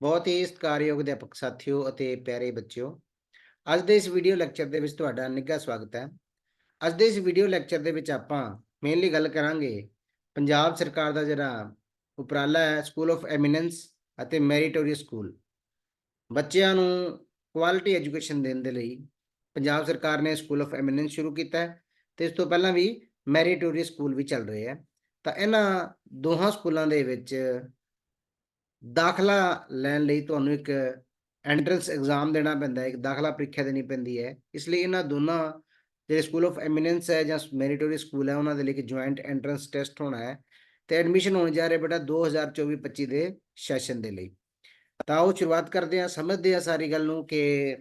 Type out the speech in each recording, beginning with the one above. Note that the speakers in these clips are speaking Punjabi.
ਬਹੁਤ ਹੀ ਸਤਿਕਾਰਯੋਗ ਅਧਿਆਪਕ ਸਾਥੀਓ ਅਤੇ ਪਿਆਰੇ ਬੱਚਿਓ, ਅੱਜ ਦੇ ਇਸ ਵੀਡੀਓ ਲੈਕਚਰ ਦੇ ਵਿੱਚ ਤੁਹਾਡਾ ਨਿੱਘਾ ਸਵਾਗਤ ਹੈ। ਅੱਜ ਦੇ ਇਸ ਵੀਡੀਓ ਲੈਕਚਰ ਦੇ ਵਿੱਚ ਆਪਾਂ ਮੇਨਲੀ ਗੱਲ ਕਰਾਂਗੇ ਪੰਜਾਬ ਸਰਕਾਰ ਦਾ ਜਿਹੜਾ ਉਪਰਾਲਾ ਹੈ ਸਕੂਲ ਆਫ ਐਮੀਨੈਂਸ ਅਤੇ ਮੈਰੀਟੋਰੀਅਸ ਸਕੂਲ ਬੱਚਿਆਂ ਨੂੰ ਕੁਆਲਿਟੀ ਐਜੂਕੇਸ਼ਨ ਦੇਣ ਦੇ ਲਈ ਪੰਜਾਬ ਸਰਕਾਰ ਨੇ ਸਕੂਲ ਆਫ ਐਮੀਨੈਂਸ ਸ਼ੁਰੂ ਕੀਤਾ ਹੈ ਤੇ ਇਸ ਤੋਂ ਪਹਿਲਾਂ ਵੀ ਮੈਰੀਟੋਰੀਅਸ ਸਕੂਲ ਵੀ ਚੱਲ ਰਹੇ ਹੈ। ਤਾਂ ਇਹਨਾਂ ਦੋਹਾਂ ਸਕੂਲਾਂ ਦੇ ਵਿੱਚ ਦਾਖਲਾ ਲੈਣ ਲਈ ਤੁਹਾਨੂੰ ਇੱਕ ਐਂਟਰੈਂਸ ਐਗਜ਼ਾਮ ਦੇਣਾ ਪੈਂਦਾ ਹੈ, ਇੱਕ ਦਾਖਲਾ ਪ੍ਰੀਖਿਆ ਦੇਣੀ ਪੈਂਦੀ ਹੈ। ਇਸ ਲਈ ਇਹਨਾਂ ਦੋਨਾਂ ਜਿਹੜੇ ਸਕੂਲ ਆਫ ਐਮੀਨੈਂਸ ਹੈ ਜਾਂ ਮੈਰੀਟੋਰੀ ਸਕੂਲ ਹੈ, ਉਹਨਾਂ ਦੇ ਲਈ ਇੱਕ ਜੁਆਇੰਟ ਐਂਟਰੈਂਸ ਟੈਸਟ ਹੋਣਾ ਹੈ ਤੇ ਐਡਮਿਸ਼ਨ ਹੋਣ ਜਾ ਰਿਹਾ ਬੇਟਾ 2024-25 ਦੇ ਸੈਸ਼ਨ ਦੇ ਲਈ। ਤਾਂ ਉਹ ਸ਼ੁਰੂਆਤ ਕਰਦੇ ਹਾਂ, ਸਮਝਦੇ ਹਾਂ ਸਾਰੀ ਗੱਲ ਨੂੰ ਕਿ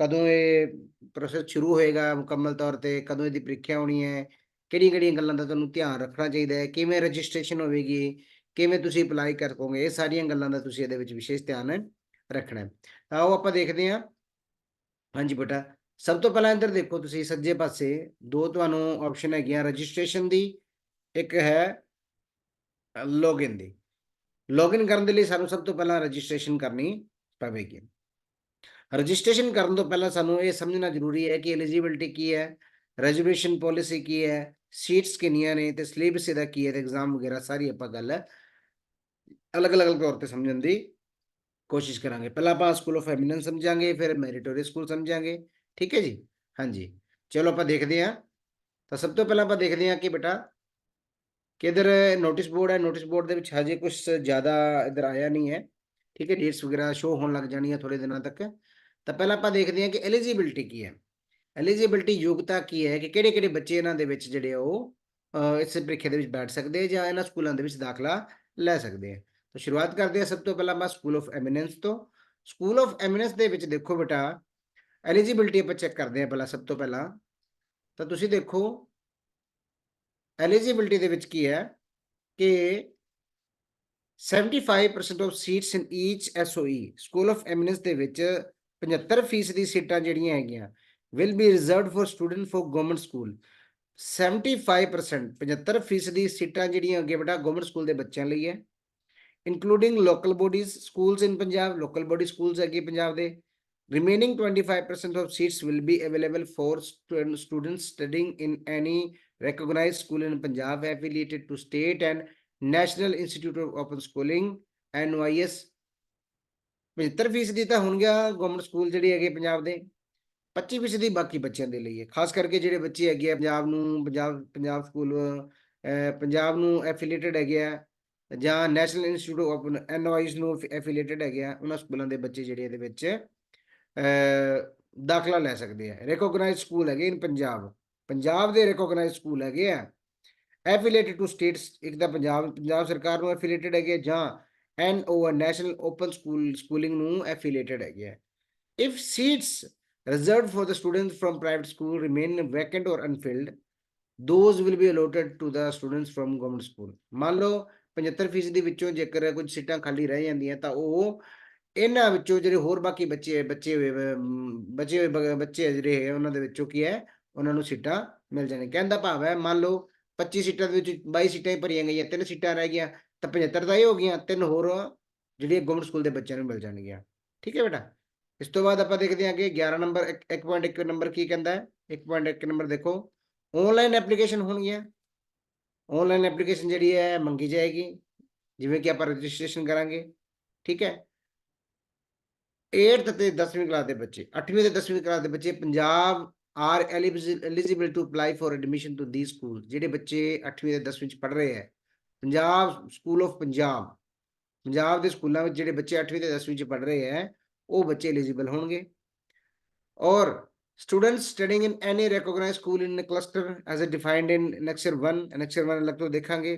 ਕਦੋਂ ਇਹ ਪ੍ਰੋਸੈਸ ਸ਼ੁਰੂ ਹੋਏਗਾ ਮੁਕੰਮਲ ਤੌਰ ਤੇ, ਕਦੋਂ ਇਹਦੀ ਪ੍ਰੀਖਿਆ ਹੋਣੀ ਹੈ ਕਿਹੜੀਆਂ ਕਿਹੜੀਆਂ ਗੱਲਾਂ ਦਾ ਤੁਹਾਨੂੰ ਧਿਆਨ ਰੱਖਣਾ ਚਾਹੀਦਾ ਹੈ, ਕਿਵੇਂ ਰਜਿਸਟ੍ਰੇਸ਼ਨ ਹੋਵੇਗੀ ਕਿਵੇਂ ਤੁਸੀਂ ਅਪਲਾਈ ਕਰੋਗੇ ਇਹ ਸਾਰੀਆਂ ਗੱਲਾਂ ਦਾ ਤੁਸੀਂ ਇਹਦੇ ਵਿੱਚ ਵਿਸ਼ੇਸ਼ ਧਿਆਨ ਰੱਖਣਾ ਹੈ। ਤਾਂ ਉਹ ਆਪਾਂ ਦੇਖਦੇ ਹਾਂ। ਹਾਂਜੀ ਬੇਟਾ, ਸਭ ਤੋਂ ਪਹਿਲਾਂ ਇੱਧਰ ਦੇਖੋ ਤੁਸੀਂ ਸੱਜੇ ਪਾਸੇ ਦੋ ਤੁਹਾਨੂੰ ਆਪਸ਼ਨ ਹੈਗੀਆਂ ਰਜਿਸਟ੍ਰੇਸ਼ਨ ਦੀ, ਇੱਕ ਹੈ ਲੌਗਇਨ ਦੀ। ਲੌਗਇਨ ਕਰਨ ਦੇ ਲਈ ਸਾਨੂੰ ਸਭ ਤੋਂ ਪਹਿਲਾਂ ਰਜਿਸਟ੍ਰੇਸ਼ਨ ਕਰਨੀ ਪਵੇਗੀ। ਰਜਿਸਟ੍ਰੇਸ਼ਨ ਕਰਨ ਤੋਂ ਪਹਿਲਾਂ ਸਾਨੂੰ ਇਹ ਸਮਝਣਾ ਜ਼ਰੂਰੀ ਹੈ ਕਿ ਐਲੀਜੀਬਿਲਟੀ ਕੀ ਹੈ ਰਿਜ਼ਰਵੇਸ਼ਨ ਪਾਲਿਸੀ ਕੀ ਹੈ ਸੀਟਸ ਕਿੰਨੀਆਂ ਨੇ ਤੇ ਸਿਲੇਬਸ ਇਹਦਾ ਕੀ ਹੈ ਤੇ ਐਗਜ਼ਾਮ ਵਗੈਰਾ ਸਾਰੀ ਆਪਾਂ ਗੱਲ ਅਲੱਗ-ਅਲੱਗ ਤੌਰ ਤੇ ਸਮਝਣ ਦੀ ਕੋਸ਼ਿਸ਼ ਕਰਾਂਗੇ ਪਹਿਲਾਂ ਆਪਾਂ ਸਕੂਲ ਆਫ ਐਮੀਨੈਂਸ ਸਮਝਾਂਗੇ ਫਿਰ ਮੈਰੀਟੋਰੀਅਸ ਸਕੂਲ ਸਮਝਾਂਗੇ ਠੀਕ ਹੈ ਜੀ ਹਾਂਜੀ ਚਲੋ ਆਪਾਂ ਦੇਖਦੇ ਹਾਂ ਤਾਂ ਸਭ ਤੋਂ ਪਹਿਲਾਂ ਆਪਾਂ ਦੇਖਦੇ ਹਾਂ ਕਿ ਬੇਟਾ ਕਿ ਕਿਧਰ ਨੋਟਿਸ ਬੋਰਡ ਹੈ ਨੋਟਿਸ ਬੋਰਡ ਦੇ ਵਿੱਚ ਹਜੇ ਕੁਝ ਜ਼ਿਆਦਾ ਇਧਰ ਆਇਆ ਨਹੀਂ ਹੈ ਠੀਕ ਹੈ ਡੇਟਸ ਵਗੈਰਾ ਸ਼ੋ ਹੋਣ ਲੱਗ ਜਾਣੀਆਂ ਥੋੜੇ ਦਿਨਾਂ ਤੱਕ ਤਾਂ ਪਹਿਲਾਂ ਆਪਾਂ ਦੇਖਦੇ ਹਾਂ ਕਿ ਐਲੀਜੀਬਿਲਟੀ ਕੀ ਹੈ ਐਲੀਜੀਬਿਲਟੀ ਯੋਗਤਾ ਕੀ ਹੈ ਕਿ ਕਿਹੜੇ ਕਿਹੜੇ ਬੱਚੇ ਇਹਨਾਂ ਦੇ ਵਿੱਚ ਜਿਹੜੇ ਆ ਉਹ ਇਸ ਪ੍ਰੀਖਿਆ ਦੇ ਵਿੱਚ ਬੈਠ ਸਕਦੇ ਜਾਂ ਇਹਨਾਂ ਸਕੂਲਾਂ ਦੇ ਵਿੱਚ ਦਾਖਲਾ ਲੈ ਸਕਦੇ ਆ ਤਾਂ ਸ਼ੁਰੂਆਤ ਕਰਦੇ ਆ ਸਭ ਤੋਂ ਪਹਿਲਾਂ ਮੈਂ ਸਕੂਲ ਆਫ ਐਮੀਨੈਂਸ ਤੋਂ। ਸਕੂਲ ਆਫ ਐਮੀਨੈਂਸ ਦੇ ਵਿੱਚ ਦੇਖੋ ਬੇਟਾ ਐਲੀਜੀਬਿਲਟੀ ਆਪਾਂ ਚੈੱਕ ਕਰਦੇ ਆ ਪਹਿਲਾਂ ਸਭ ਤੋਂ ਪਹਿਲਾਂ। ਤਾਂ ਤੁਸੀਂ ਦੇਖੋ ਐਲੀਜੀਬਿਲਟੀ ਦੇ ਵਿੱਚ ਕੀ ਹੈ ਕਿ 75% of seats in each SOE school of eminence ਦੇ ਵਿੱਚ 75% ਦੀ ਸੀਟਾਂ ਜਿਹੜੀਆਂ ਹੈਗੀਆਂ will be reserved for student for government school 75% 75% ਦੀ ਸੀਟਾਂ ਜਿਹੜੀਆਂ ਅੱਗੇ ਬੇਟਾ ਗਵਰਨਮੈਂਟ ਸਕੂਲ ਦੇ ਬੱਚਿਆਂ ਲਈ ਹੈ। Including local bodies schools in Punjab local body schools ਹੈਗੇ ਪੰਜਾਬ ਦੇ remaining 25% of seats will be available for student- students studying in any recognized school in Punjab affiliated to state and National Institute of Open Schooling NYS 75% ਦੀ ਤਾਂ ਹੁਣ ਗਿਆ ਗਵਰਨਮੈਂਟ ਸਕੂਲ ਜਿਹੜੇ ਹੈਗੇ ਪੰਜਾਬ ਦੇ 25% ਦੀ ਬਾਕੀ ਬੱਚਿਆਂ ਦੇ ਲਈ ਹੈ ਖਾਸ ਕਰਕੇ ਜਿਹੜੇ ਬੱਚੇ ਹੈਗੇ ਆ ਪੰਜਾਬ ਨੂੰ ਪੰਜਾਬ ਪੰਜਾਬ ਸਕੂਲ ਅਹ, ਪੰਜਾਬ ਨੂੰ ਐਫੀਲੀਏਟਡ ਹੈਗੇ ਆ ਜਾਂ ਨੈਸ਼ਨਲ ਇੰਸਟੀਚਿਊਟ ਆਫ ਐਨਵਾਈਸ ਨੂੰ ਐਫੀਲੀਏਟਡ ਹੈਗੇ ਆ, ਉਹਨਾਂ ਸਕੂਲਾਂ ਦੇ ਬੱਚੇ ਜਿਹੜੇ ਇਹਦੇ ਵਿੱਚ ਦਾਖਲਾ ਲੈ ਸਕਦੇ ਆ। ਰੈਕੋਗਨਾਈਜ਼ਡ ਸਕੂਲ ਹੈਗੇ ਇਨ ਪੰਜਾਬ। ਪੰਜਾਬ ਦੇ ਰੈਕੋਗਨਾਈਜ਼ਡ ਸਕੂਲ ਹੈਗੇ ਆ। ਐਫੀਲੀਏਟਡ ਟੂ ਸਟੇਟਸ ਇੱਕ ਤਾਂ ਪੰਜਾਬ ਪੰਜਾਬ ਸਰਕਾਰ ਨੂੰ ਐਫੀਲੀਏਟਡ ਹੈਗੇ ਆ, ਜਾਂ NO national open school schooling ਨੂੰ ਐਫੀਲੀਏਟਡ ਹੈਗੇ ਆ। If seats reserved for the students from private school remain vacant or unfilled, those will be allotted to the students from government school ਮੰਨ ਲਓ 75% ਦੇ ਵਿੱਚੋਂ ਜੇਕਰ ਕੁਝ ਸੀਟਾਂ ਖਾਲੀ ਰਹਿ ਜਾਂਦੀਆਂ ਤਾਂ ਉਹ ਇਹਨਾਂ ਵਿੱਚੋਂ ਜਿਹੜੇ ਹੋਰ ਬਾਕੀ ਬੱਚੇ ਬੱਚੇ ਹੋਏ ਅਮ, ਬਚੇ ਹੋਏ ਬ- ਬੱਚੇ ਜਿਹੜੇ ਹੈ ਉਹਨਾਂ ਦੇ ਵਿੱਚੋਂ ਕੀ ਹੈ ਉਹਨਾਂ ਨੂੰ ਸੀਟਾਂ ਮਿਲ ਜਾਣਗੀਆਂ ਕਹਿੰਦਾ ਭਾਵ ਹੈ ਮੰਨ ਲਓ 25 ਸੀਟਾਂ ਦੇ ਵਿੱਚ 22 ਸੀਟਾਂ ਹੀ ਭਰੀਆਂ ਗਈਆਂ ਤਿੰਨ ਸੀਟਾਂ ਰਹਿ ਗਈਆਂ ਤਾਂ 75 ਤਾਂ ਇਹ ਹੋ ਗਈਆਂ ਤਿੰਨ ਹੋਰ ਜਿਹੜੀਆਂ ਗਵਰਨਮੈਂਟ ਸਕੂਲ ਦੇ ਬੱਚਿਆਂ ਨੂੰ ਮਿਲ ਜਾਣਗੀਆਂ। ਠੀਕ ਹੈ ਬੇਟਾ? ਇਸ ਤੋਂ ਬਾਅਦ ਆਪਾਂ ਦੇਖਦੇ ਹਾਂ ਕਿ 11 ਨੰਬਰ 1.1 ਨੰਬਰ ਕੀ ਕਹਿੰਦਾ ਹੈ? 1.1 ਨੰਬਰ ਦੇਖੋ ਆਨਲਾਈਨ ਐਪਲੀਕੇਸ਼ਨ ਹੋਣਗੀਆਂ। ਆਨਲਾਈਨ ਐਪਲੀਕੇਸ਼ਨ ਜਿਹੜੀ ਹੈ ਮੰਗੀ ਜਾਏਗੀ। ਜਿਵੇਂ ਕਿ ਆਪਾਂ ਰਜਿਸਟ੍ਰੇਸ਼ਨ ਕਰਾਂਗੇ, ਠੀਕ ਹੈ? 8th ਤੇ 10ਵੀਂ ਕਲਾਸ ਦੇ ਬੱਚੇ 8ਵੀਂ ਤੇ 10ਵੀਂ ਕਲਾਸ ਦੇ ਬੱਚੇ Punjab are eligible to apply for admission to the school ਜਿਹੜੇ ਬੱਚੇ 8ਵੀਂ ਤੇ 10ਵੀਂ ਚ ਪੜ ਰਹੇ ਹੈ। ਪੰਜਾਬ ਸਕੂਲ ਆਫ ਪੰਜਾਬ ਪੰਜਾਬ ਦੇ ਸਕੂਲਾਂ ਵਿੱਚ ਜਿਹੜੇ ਬੱਚੇ 8ਵੀਂ ਤੇ 10ਵੀਂ ਚ ਪੜ ਰਹੇ ਹੈ, ਉਹ ਬੱਚੇ ਐਲੀਜੀਬਲ ਹੋਣਗੇ। ਔਰ students studying in any recognized school in a cluster as a defined in annexure 1 annexure 1 ਅਲੱਗ ਤੋਂ ਦੇਖਾਂਗੇ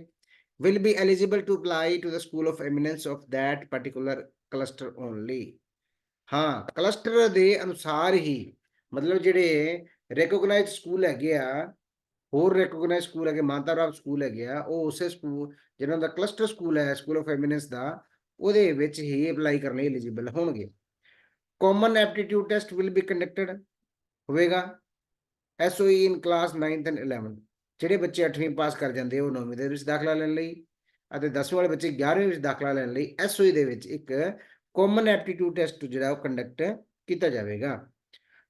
will be eligible to apply to the school of eminence of that particular cluster only ਹਾਂ ਕਲਸਟਰ ਦੇ ਅਨੁਸਾਰ ਹੀ ਮਤਲਬ ਜਿਹੜੇ recognized ਸਕੂਲ ਹੈਗੇ ਆ ਹੋਰ recognized ਸਕੂਲ ਹੈਗੇ ਮਾਨਤਾ ਪ੍ਰਾਪਤ ਸਕੂਲ ਹੈਗੇ ਆ ਉਹ ਉਸੇ ਸਕੂਲ ਜਿਹਨਾਂ ਦਾ ਕਲਸਟਰ ਸਕੂਲ ਹੈ ਸਕੂਲ ਆਫ ਐਮੀਨੈਂਸ ਦਾ ਉਹਦੇ ਵਿੱਚ ਹੀ ਅਪਲਾਈ ਕਰਨ ਲਈ ਐਲੀਜੀਬਲ ਹੋਣਗੇ common aptitude test will be conducted ਹੋਵੇਗਾ। SOE in class 9th and 11th ਜਿਹੜੇ ਬੱਚੇ 8ਵੀਂ ਪਾਸ ਕਰ ਜਾਂਦੇ ਉਹ 9ਵੀਂ ਦੇ ਵਿੱਚ ਦਾਖਲਾ ਲੈਣ ਲਈ ਅਤੇ 10ਵੀਂ ਵਾਲੇ ਬੱਚੇ 11ਵੀਂ ਵਿੱਚ ਦਾਖਲਾ ਲੈਣ ਲਈ SOE ਦੇ ਵਿੱਚ ਇੱਕ ਕਾਮਨ ਐਪਟੀਟਿਊਡ ਟੈਸਟ ਜਿਹੜਾ ਉਹ ਕੰਡਕਟ ਕੀਤਾ ਜਾਵੇਗਾ।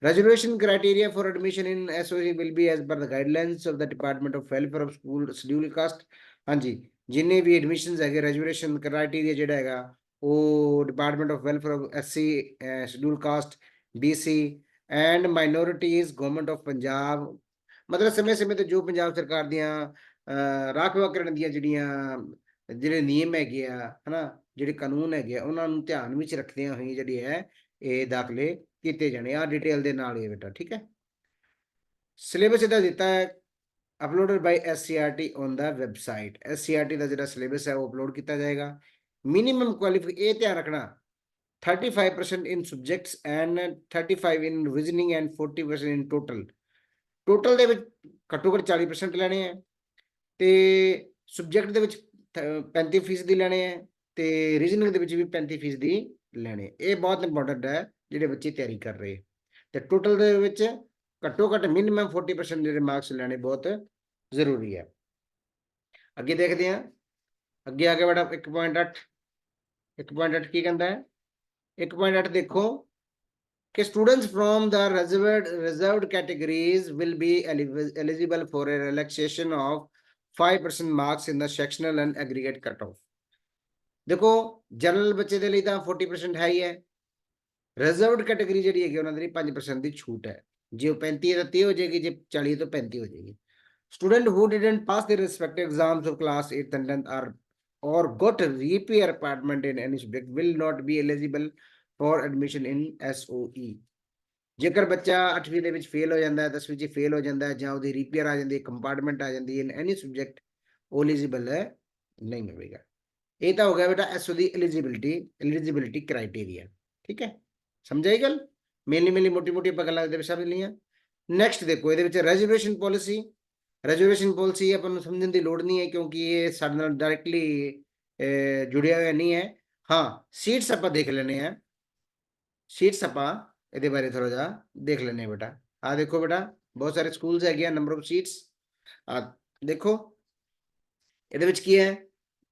Reservation criteria for admission in SOC will be as per the guidelines of the Department of Welfare of School Schedule Caste. ਹਾਂਜੀ, ਜਿੰਨੇ ਵੀ ਐਡਮਿਸ਼ਨਸ ਹੈਗੇ ਰੈਜ਼ਰਵੇਸ਼ਨ ਕ੍ਰਾਈਟੇਰੀਆ ਜਿਹੜਾ ਹੈਗਾ, ਉਹ department of welfare of SC schedule caste BC and minorities government of Punjab ਮਤਲਬ ਸਮੇਂ ਸਮੇਂ ਤੇ ਜੋ ਪੰਜਾਬ ਸਰਕਾਰ ਦੀਆਂ ਅਹ, ਰਾਖਵਾ ਕਰਨ ਦੀਆਂ ਜਿਹੜੀਆਂ ਜਿਹੜੇ ਨਿਯਮ ਹੈਗੇ ਆ ਹਨਾ ਜਿਹੜੇ ਕਾਨੂੰਨ ਹੈਗੇ ਆ ਉਹਨਾਂ ਨੂੰ ਧਿਆਨ ਵਿੱਚ ਰੱਖਦਿਆਂ ਹੋਈ ਜਿਹੜੀ ਹੈ ਇਹ ਦਾਖਲੇ ਕੀਤੇ ਜਾਣੇ ਆ। ਡਿਟੇਲ ਦੇ ਨਾਲ ਇਹ ਬੇਟਾ ਠੀਕ ਹੈ? ਸਿਲੇਬਸ ਇਹਦਾ ਦਿੱਤਾ ਹੈ uploaded by SCRT on the website SCRT ਦਾ ਜਿਹੜਾ ਸਿਲੇਬਸ ਹੈ ਉਹ ਅਪਲੋਡ ਕੀਤਾ ਜਾਏਗਾ। ਮਿਨੀਮਮ ਕੁਆਲੀਫਿਕ ਇਹ ਧਿਆਨ ਰੱਖਣਾ। 35% in subjects and 35 in reasoning and 40% in total total ਦੇ ਵਿੱਚ ਘੱਟੋ ਘੱਟ 40% ਲੈਣੇ ਆ ਤੇ ਸਬਜੈਕਟ ਦੇ ਵਿੱਚ ਥ- 35% ਦੀ ਲੈਣੇ ਆ ਤੇ ਰੀਜ਼ਨਿੰਗ ਦੇ ਵਿੱਚ ਵੀ 35% ਦੀ ਲੈਣੇ ਇਹ ਬਹੁਤ ਇੰਪੋਰਟੈਂਟ ਹੈ ਜਿਹੜੇ ਬੱਚੇ ਤਿਆਰੀ ਕਰ ਰਹੇ ਤੇ ਟੋਟਲ ਦੇ ਵਿੱਚ ਘੱਟੋ ਘੱਟ ਮਿਨੀਮਮ 40% ਜਿਹੜੇ ਮਾਰਕਸ ਲੈਣੇ ਬਹੁਤ ਜ਼ਰੂਰੀ ਹੈ। ਅੱਗੇ ਦੇਖਦੇ ਹਾਂ। ਅੱਗੇ ਆ ਗਿਆ ਬੜਾ 1.8 1.8 ਕੀ ਕਹਿੰਦਾ ਹੈ? 8.8 ਦੇਖੋ ਕਿ students from the reserved reserved categories will be eligible for a relaxation of 5% marks in the sectional and aggregate cut off ਦੇਖੋ ਜਨਰਲ ਬੱਚੇ ਦੇ ਲਈ ਤਾਂ 40% ਹੈ ਹੀ ਹੈ ਰਿਜ਼ਰਵਡ ਕੈਟਾਗਰੀ ਜਿਹੜੀ ਹੈਗੀ ਉਹਨਾਂ ਦੇ ਲਈ 5% ਦੀ ਛੂਟ ਹੈ ਜੇ 35 ਤਾਂ 30 ਹੋ ਜਾਏਗੀ ਜੇ 40 ਤਾਂ 35 ਹੋ ਜਾਏਗੀ Student who didn't pass their respective exams of class 8th and 10th are or got a repeat apartment in any subject will not be eligible for admission in SOE ਜੇਕਰ ਬੱਚਾ 8ਵੀਂ ਦੇ ਵਿੱਚ ਫੇਲ ਹੋ ਜਾਂਦਾ ਹੈ 10ਵੀਂ ਚ ਫੇਲ ਹੋ ਜਾਂਦਾ ਹੈ ਜਾਂ ਉਹਦੀ ਰੀਪੇਅਰ ਆ ਜਾਂਦੀ ਹੈ ਕੰਪਾਰਟਮੈਂਟ ਆ ਜਾਂਦੀ ਹੈ ਇਨ ਐਨੀ ਸਬਜੈਕਟ ਉਹ ਐਲੀਜੀਬਲ ਹੈ, ਨਹੀਂ ਹੋਵੇਗਾ ਇਹ ਤਾਂ ਹੋ ਗਿਆ ਬੇਟਾ ਐਸਓ ਦੀ ਐਲੀਜੀਬਿਲਟੀ ਐਲੀਜੀਬਿਲਿਟੀ ਕ੍ਰਾਈਟੇਰੀਆ ਠੀਕ ਹੈ? ਸਮਝਾਈ ਗੱਲ? ਮੇਨਲੀ ਮੇਨਲੀ ਮੋਟੀ ਮੋਟੀ ਆਪਾਂ ਗੱਲਾਂ ਦੇ ਵਿੱਚ ਸਮਝ ਲਈਆਂ। ਨੈਕਸਟ ਦੇਖੋ, ਇਹਦੇ ਵਿੱਚ ਰੈਜ਼ਰਵੇਸ਼ਨ ਪਾਲਿਸੀ ਰਿਜਰਵੇਸ਼ਨ ਪਾਲਿਸੀ ਆਪਾਂ ਨੂੰ ਸਮਝਣ ਦੀ ਲੋੜ ਨਹੀਂ ਹੈ ਕਿਉਂਕਿ ਇਹ ਸਾਡੇ ਨਾਲ ਡਾਇਰੈਕਟਲੀ ਜੁੜਿਆ ਹੋਇਆ ਨਹੀਂ ਹੈ। ਹਾਂ ਸੀਟਸ ਆਪਾਂ ਦੇਖ ਲੈਣੇ ਆ ਸੀਟਸ ਆਪਾਂ ਇਹਦੇ ਬਾਰੇ ਥੋੜਾ ਜਿਹਾ ਦੇਖ ਲੈਣੇ ਆ ਬੇਟਾ। ਆ ਦੇਖੋ ਬੇਟਾ, ਬਹੁਤ ਸਾਰੇ ਸਕੂਲਸ ਹੈਗੇ ਆ ਨੰਬਰ ਆਫ ਸੀਟਸ ਆ ਦੇਖੋ, ਇਹਦੇ ਵਿੱਚ ਕੀ ਹੈ?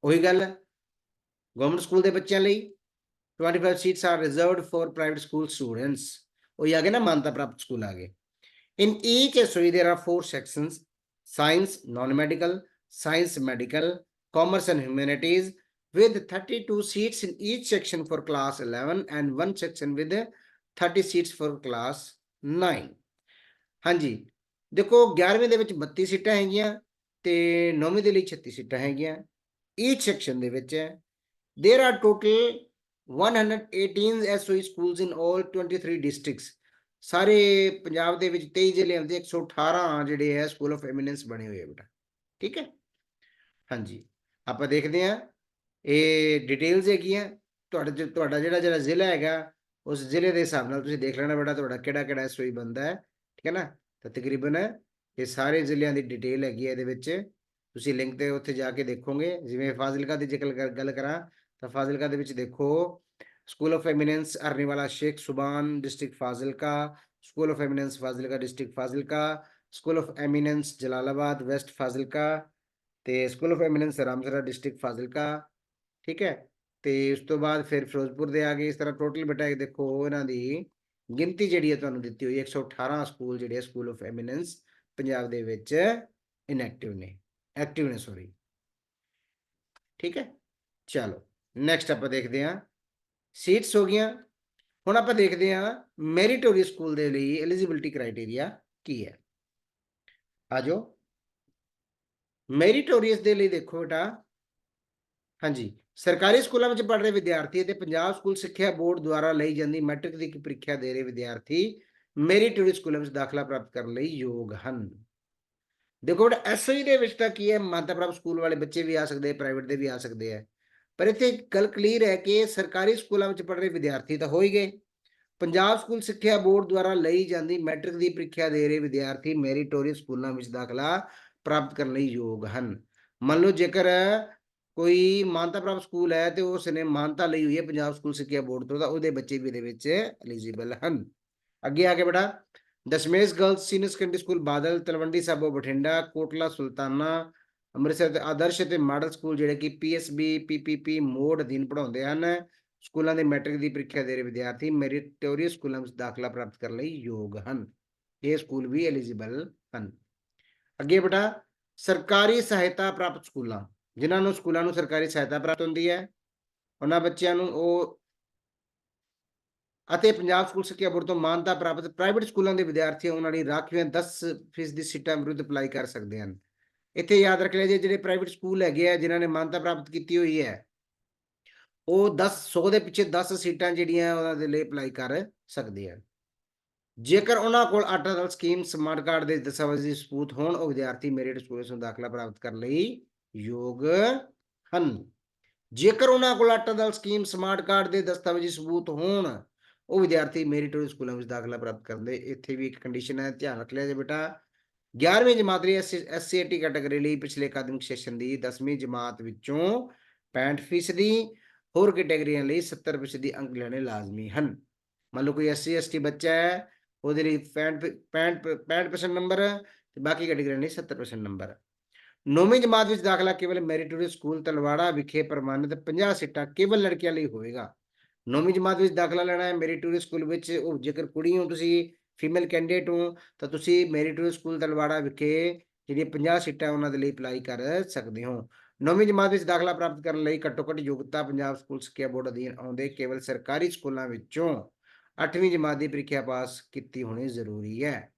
ਉਹੀ ਗੱਲ ਗਵਰਨਮੈਂਟ ਸਕੂਲ ਦੇ ਬੱਚਿਆਂ ਲਈ 25 seats are reserved for private school students ਉਹ ਆ ਗਏ ਨਾ ਮਾਨਤਾ ਪ੍ਰਾਪਤ ਸਕੂਲ ਆ ਗਏ। In each SOE there are four sections science non-medical science medical commerce and humanities with 32 seats in each section for class 11 and one section with 30 seats for class 9 ਹਾਂਜੀ ਦੇਖੋ 11ਵੇਂ ਦੇ ਵਿੱਚ 32 ਸੀਟਾਂ ਹੈਗੀਆਂ ਤੇ 9ਵੀਂ ਦੇ ਲਈ 36 ਸੀਟਾਂ ਹੈਗੀਆਂ each section ਦੇ ਵਿੱਚ ਹੈ there are total 118 SOE schools in all 23 districts ਸਾਰੇ ਪੰਜਾਬ ਦੇ ਵਿੱਚ 23 ਜ਼ਿਲ੍ਹੇ ਆਉਂਦੇ 118 ਜਿਹੜੇ ਹੈ ਸਕੂਲ ਆਫ ਐਮੀਨੈਂਸ ਬਣੇ ਹੋਏ ਆ ਬੇਟਾ। ਠੀਕ ਹੈ? ਹਾਂਜੀ, ਆਪਾਂ ਦੇਖਦੇ ਹਾਂ। ਇਹ ਡਿਟੇਲਸ ਹੈਗੀਆਂ। ਤੁਹਾਡਾ ਤੁਹਾਡਾ ਜਿਹੜਾ ਜਿਹੜਾ ਜ਼ਿਲ੍ਹਾ ਹੈਗਾ, ਉਸ ਜ਼ਿਲ੍ਹੇ ਦੇ ਹਿਸਾਬ ਨਾਲ ਤੁਸੀਂ ਦੇਖ ਲੈਣਾ ਬੇਟਾ, ਤੁਹਾਡਾ ਕਿਹੜਾ ਕਿਹੜਾ ਐਸਓਈ ਬੰਦਾ ਹੈ ਠੀਕ ਹੈ ਨਾ? ਤਾਂ ਤਕਰੀਬਨ ਇਹ ਸਾਰੇ ਜ਼ਿਲ੍ਹਿਆਂ ਦੀ ਡਿਟੇਲ ਹੈਗੀ ਹੈ ਇਹਦੇ ਵਿੱਚ। ਤੁਸੀਂ ਲਿੰਕ ਤੇ ਉੱਥੇ ਜਾ ਕੇ ਦੇਖੋਗੇ। ਜਿਵੇਂ ਫਾਜ਼ਿਲਕਾ ਦੀ ਜੇਕਰ ਗੱਲ- ਗੱਲ ਕਰਾਂ, ਤਾਂ ਫਾਜ਼ਿਲਕਾ ਦੇ ਵਿੱਚ ਦੇਖੋ school of eminence Arniwala Sheikh Subhan district Fazilka school of eminence Fazilka district Fazilka school of eminence Jalalabad west Fazilka ਤੇ school of eminence Ramsara district Fazilka ਠੀਕ ਹੈ ਤੇ ਉਸ ਤੋਂ ਬਾਅਦ ਫਿਰ ਫਿਰੋਜ਼ਪੁਰ ਦੇ ਆ ਗਏ ਇਸ ਤਰ੍ਹਾਂ ਟੋਟਲ ਬੇਟਾ ਇਹ ਦੇਖੋ ਇਹਨਾਂ ਦੀ ਗਿਣਤੀ ਜਿਹੜੀ ਹੈ ਤੁਹਾਨੂੰ ਦਿੱਤੀ ਹੋਈ ਹੈ 118 ਸਕੂਲ ਜਿਹੜੇ ਸਕੂਲ ਆਫ ਐਮੀਨੈਂਸ ਪੰਜਾਬ ਦੇ ਵਿੱਚ ਇਨਐਕਟਿਵ ਨੇ ਐਕਟਿਵ ਨੇ ਸੌਰੀ ਠੀਕ ਹੈ ਚਲੋ ਨੈਕਸਟ ਆਪਾਂ ਦੇਖਦੇ ਹਾਂ ਸੀਟਸ ਹੋ ਗਈਆਂ। ਹੁਣ ਆਪਾਂ ਦੇਖਦੇ ਹਾਂ ਮੈਰੀਟੋਰੀਅਸ ਸਕੂਲ ਦੇ ਲਈ ਐਲੀਜੀਬਿਲਟੀ ਕ੍ਰਾਈਟੇਰੀਆ ਕੀ ਹੈ। ਆਜੋ ਮੈਰੀਟੋਰੀਅਸ ਦੇ ਲਈ ਦੇਖੋ ਬੇਟਾ। ਹਾਂਜੀ, ਸਰਕਾਰੀ ਸਕੂਲਾਂ ਵਿੱਚ ਪੜ੍ਹ ਰਹੇ ਵਿਦਿਆਰਥੀ ਅਤੇ ਪੰਜਾਬ ਸਕੂਲ ਸਿੱਖਿਆ ਬੋਰਡ ਦੁਆਰਾ ਲਈ ਜਾਂਦੀ ਮੈਟ੍ਰਿਕ ਦੀ ਪ੍ਰੀਖਿਆ ਦੇ ਰਹੇ ਵਿਦਿਆਰਥੀ ਮੈਰੀਟੋਰੀਅਸ ਸਕੂਲਾਂ ਵਿੱਚ ਦਾਖਲਾ ਪ੍ਰਾਪਤ ਕਰਨ ਲਈ ਯੋਗ ਹਨ। ਦੇਖੋ ਐਸਆਈ ਦੇ ਵਿੱਚ ਤਾਂ ਕੀ ਹੈ ਮਾਤਾ ਪ੍ਰਾਪਤ ਸਕੂਲ ਵਾਲੇ ਬੱਚੇ ਵੀ ਆ ਸਕਦੇ, ਪ੍ਰਾਈਵੇਟ ਦੇ ਵੀ ਆ ਸਕਦੇ ਆ ਪਰ ਇੱਥੇ ਗੱਲ ਕਲੀਅਰ ਹੈ ਕਿ ਸਰਕਾਰੀ ਸਕੂਲਾਂ ਵਿੱਚ ਪੜ੍ਹ ਰਹੇ ਵਿਦਿਆਰਥੀ ਤਾਂ ਹੋ ਹੀ ਗਏ। ਪੰਜਾਬ ਸਕੂਲ ਸਿੱਖਿਆ ਬੋਰਡ ਦੁਆਰਾ ਲਈ ਜਾਂਦੀ ਮੈਟ੍ਰਿਕ ਦੀ ਪ੍ਰੀਖਿਆ ਦੇ ਰਹੇ ਵਿਦਿਆਰਥੀ ਮੈਰੀਟੋਰੀਅਸ ਸਕੂਲਾਂ ਵਿੱਚ ਦਾਖਲਾ ਪ੍ਰਾਪਤ ਕਰਨ ਲਈ ਯੋਗ ਹਨ। ਮੰਨ ਲਓ ਜੇਕਰ ਕੋਈ ਮਾਨਤਾ ਪ੍ਰਾਪਤ ਸਕੂਲ ਹੈ ਤੇ ਉਸ ਨੇ ਮਾਨਤਾ ਲਈ ਹੋਈ ਹੈ ਪੰਜਾਬ ਸਕੂਲ ਸਿੱਖਿਆ ਬੋਰਡ ਤੋਂ, ਤਾਂ ਉਹਦੇ ਬੱਚੇ ਵੀ ਇਹਦੇ ਵਿੱਚ ਐਲੀਜੀਬਲ ਹਨ। ਅੱਗੇ ਆ ਕੇ ਬੇਟਾ, Dashmesh girls senior secondary school Badal, Talwandi Sabo Bathinda, Kotla Sultana Amritsar ਦੇ ਆਦਰਸ਼ ਤੇ ਮਾਡਲ ਸਕੂਲ ਜਿਹੜੇ ਕਿ ਪੀਐਸਬੀ, ਪੀਪੀਪੀ ਮੋਡ ਅਧੀਨ ਪੜਾਉਂਦੇ ਹਨ, ਸਕੂਲਾਂ ਦੇ ਮੈਟ੍ਰਿਕ ਦੀ ਪ੍ਰੀਖਿਆ ਦੇ ਰਹੇ ਵਿਦਿਆਰਥੀ ਮੈਰੀਟੋਰੀਅਸ ਸਕੂਲਾਂ ਵਿੱਚ ਦਾਖਲਾ ਪ੍ਰਾਪਤ ਕਰਨ ਲਈ ਯੋਗ ਹਨ। ਇਹ ਸਕੂਲ ਵੀ ਐਲੀਜੀਬਲ ਹਨ। ਅੱਗੇ ਬੇਟਾ, ਸਰਕਾਰੀ ਸਹਾਇਤਾ ਪ੍ਰਾਪਤ ਸਕੂਲਾਂ, ਜਿਨ੍ਹਾਂ ਨੂੰ ਸਕੂਲਾਂ ਨੂੰ ਸਰਕਾਰੀ ਸਹਾਇਤਾ ਪ੍ਰਾਪਤ ਹੁੰਦੀ ਹੈ, ਉਹਨਾਂ ਬੱਚਿਆਂ ਨੂੰ ਉਹ ਅਤੇ ਪੰਜਾਬ ਸਕੂਲ ਸਿੱਖਿਆ ਬੋਰਡ ਤੋਂ ਮਾਨਤਾ ਪ੍ਰਾਪਤ ਪ੍ਰਾਈਵੇਟ ਸਕੂਲਾਂ ਦੇ ਵਿਦਿਆਰਥੀ ਉਹਨਾਂ ਲਈ ਰਾਖਵੀਆਂ 10% ਸੀਟਾਂ ਵਿਰੁੱਧ ਅਪਲਾਈ ਕਰ ਸਕਦੇ ਹਨ। ਇੱਥੇ ਯਾਦ ਰੱਖ ਲਿਆ ਜੇ, ਜਿਹੜੇ ਪ੍ਰਾਈਵੇਟ ਸਕੂਲ ਹੈਗੇ ਆ, ਜਿਨ੍ਹਾਂ ਨੇ ਮਾਨਤਾ ਪ੍ਰਾਪਤ ਕੀਤੀ ਹੋਈ ਹੈ, ਉਹ 10 100 ਦੇ ਪਿੱਛੇ 10 ਸੀਟਾਂ ਜਿਹੜੀਆਂ ਉਹਨਾਂ ਦੇ ਲਈ ਅਪਲਾਈ ਕਰ ਸਕਦੇ ਆ। ਜੇਕਰ ਉਹਨਾਂ ਕੋਲ ਆਟਾ ਦਲ ਸਕੀਮ ਸਮਾਰਟ ਕਾਰਡ ਦੇ ਦਸਤਾਵੇਜ਼ੀ ਸਬੂਤ ਹੋਣ, ਉਹ ਵਿਦਿਆਰਥੀ ਮੈਰਿਟ ਸਕੂਲ ਤੋਂ ਦਾਖਲਾ ਪ੍ਰਾਪਤ ਕਰਨ ਲਈ ਯੋਗ ਹਨ। ਜੇਕਰ ਉਹਨਾਂ ਕੋਲ ਆਟਾ ਦਲ ਸਕੀਮ ਸਮਾਰਟ ਕਾਰਡ ਦੇ ਦਸਤਾਵੇਜ਼ੀ ਸਬੂਤ ਹੋਣ, ਉਹ ਵਿਦਿਆਰਥੀ ਮੈਰੀਟੋਰੀਅਸ ਸਕੂਲਾਂ ਵਿੱਚ ਦਾਖਲਾ ਪ੍ਰਾਪਤ ਕਰਨ ਦੇ ਇੱਥੇ ਵੀ ਇੱਕ ਕੰਡੀਸ਼ਨ ਹੈ, ਧਿਆਨ ਰੱਖ ਲਿਆ ਜੇ ਬੇਟਾ। 11ਵੀਂ ਜਮਾਤ ਲਈ ਐਸਸੀਟੀ ਕੈਟਾਗਰੀ ਲਈ ਪਿਛਲੇ ਅਕਾਦਮਿਕ ਸੈਸ਼ਨ ਦੀ 10ਵੀਂ ਜਮਾਤ ਵਿੱਚੋਂ 65% ਹੋਰ ਕੈਟਾਗਰੀਆਂ ਲਈ 70% ਦੀ ਅੰਕ ਲੈਣੇ ਲਾਜ਼ਮੀ ਹਨ। ਮੰਨ ਲਓ ਕੋਈ ਐਸਸੀ ਐਸਟੀ ਬੱਚਾ ਹੈ, ਉਹਦੇ ਲਈ 65 65 65% ਨੰਬਰ ਤੇ ਬਾਕੀ ਕੈਟਾਗਰੀਆਂ ਲਈ 70% ਨੰਬਰ ਨੌਵੀਂ ਜਮਾਤ ਵਿੱਚ ਦਾਖਲਾ ਕੇਵਲ ਮੈਰੀਟੋਰੀਅਸ ਸਕੂਲ ਤਲਵਾੜਾ ਵਿਖੇ ਪ੍ਰਮਾਣਿਤ 50 ਸੀਟਾਂ ਕੇਵਲ ਲੜਕੀਆਂ ਲਈ ਹੋਵੇਗਾ। ਨੌਵੀਂ ਜਮਾਤ ਵਿੱਚ ਦਾਖਲਾ ਲੈਣਾ ਹੈ ਮੈਰੀਟੋਰੀਅਸ ਸਕੂਲ ਵਿੱਚ, ਉਹ ਜੇਕਰ ਕੁੜੀ ਹੋ ਤੁਸੀਂ ਫੀਮੇਲ ਕੈਂਡੀਡੇਟ ਹੋ, ਤਾਂ ਤੁਸੀਂ ਮੈਰੀਟੋਰੀ ਸਕੂਲ ਤਲਵਾੜਾ ਵਿਖੇ ਜਿਹੜੀਆਂ 50 ਸੀਟਾਂ ਉਹਨਾਂ ਦੇ ਲਈ ਅਪਲਾਈ ਕਰ ਸਕਦੇ ਹੋ। ਨੌਵੀਂ ਜਮਾਤ ਵਿੱਚ ਦਾਖਲਾ ਪ੍ਰਾਪਤ ਕਰਨ ਲਈ ਘੱਟੋ ਘੱਟ ਯੋਗਤਾ ਪੰਜਾਬ ਸਕੂਲ ਸਿੱਖਿਆ ਬੋਰਡ ਅਧੀਨ ਆਉਂਦੇ ਕੇਵਲ ਸਰਕਾਰੀ ਸਕੂਲਾਂ ਵਿੱਚੋਂ 8ਵੀਂ ਜਮਾਤ ਦੀ ਪ੍ਰੀਖਿਆ ਪਾਸ ਕੀਤੀ ਹੋਣੀ ਜ਼ਰੂਰੀ ਹੈ।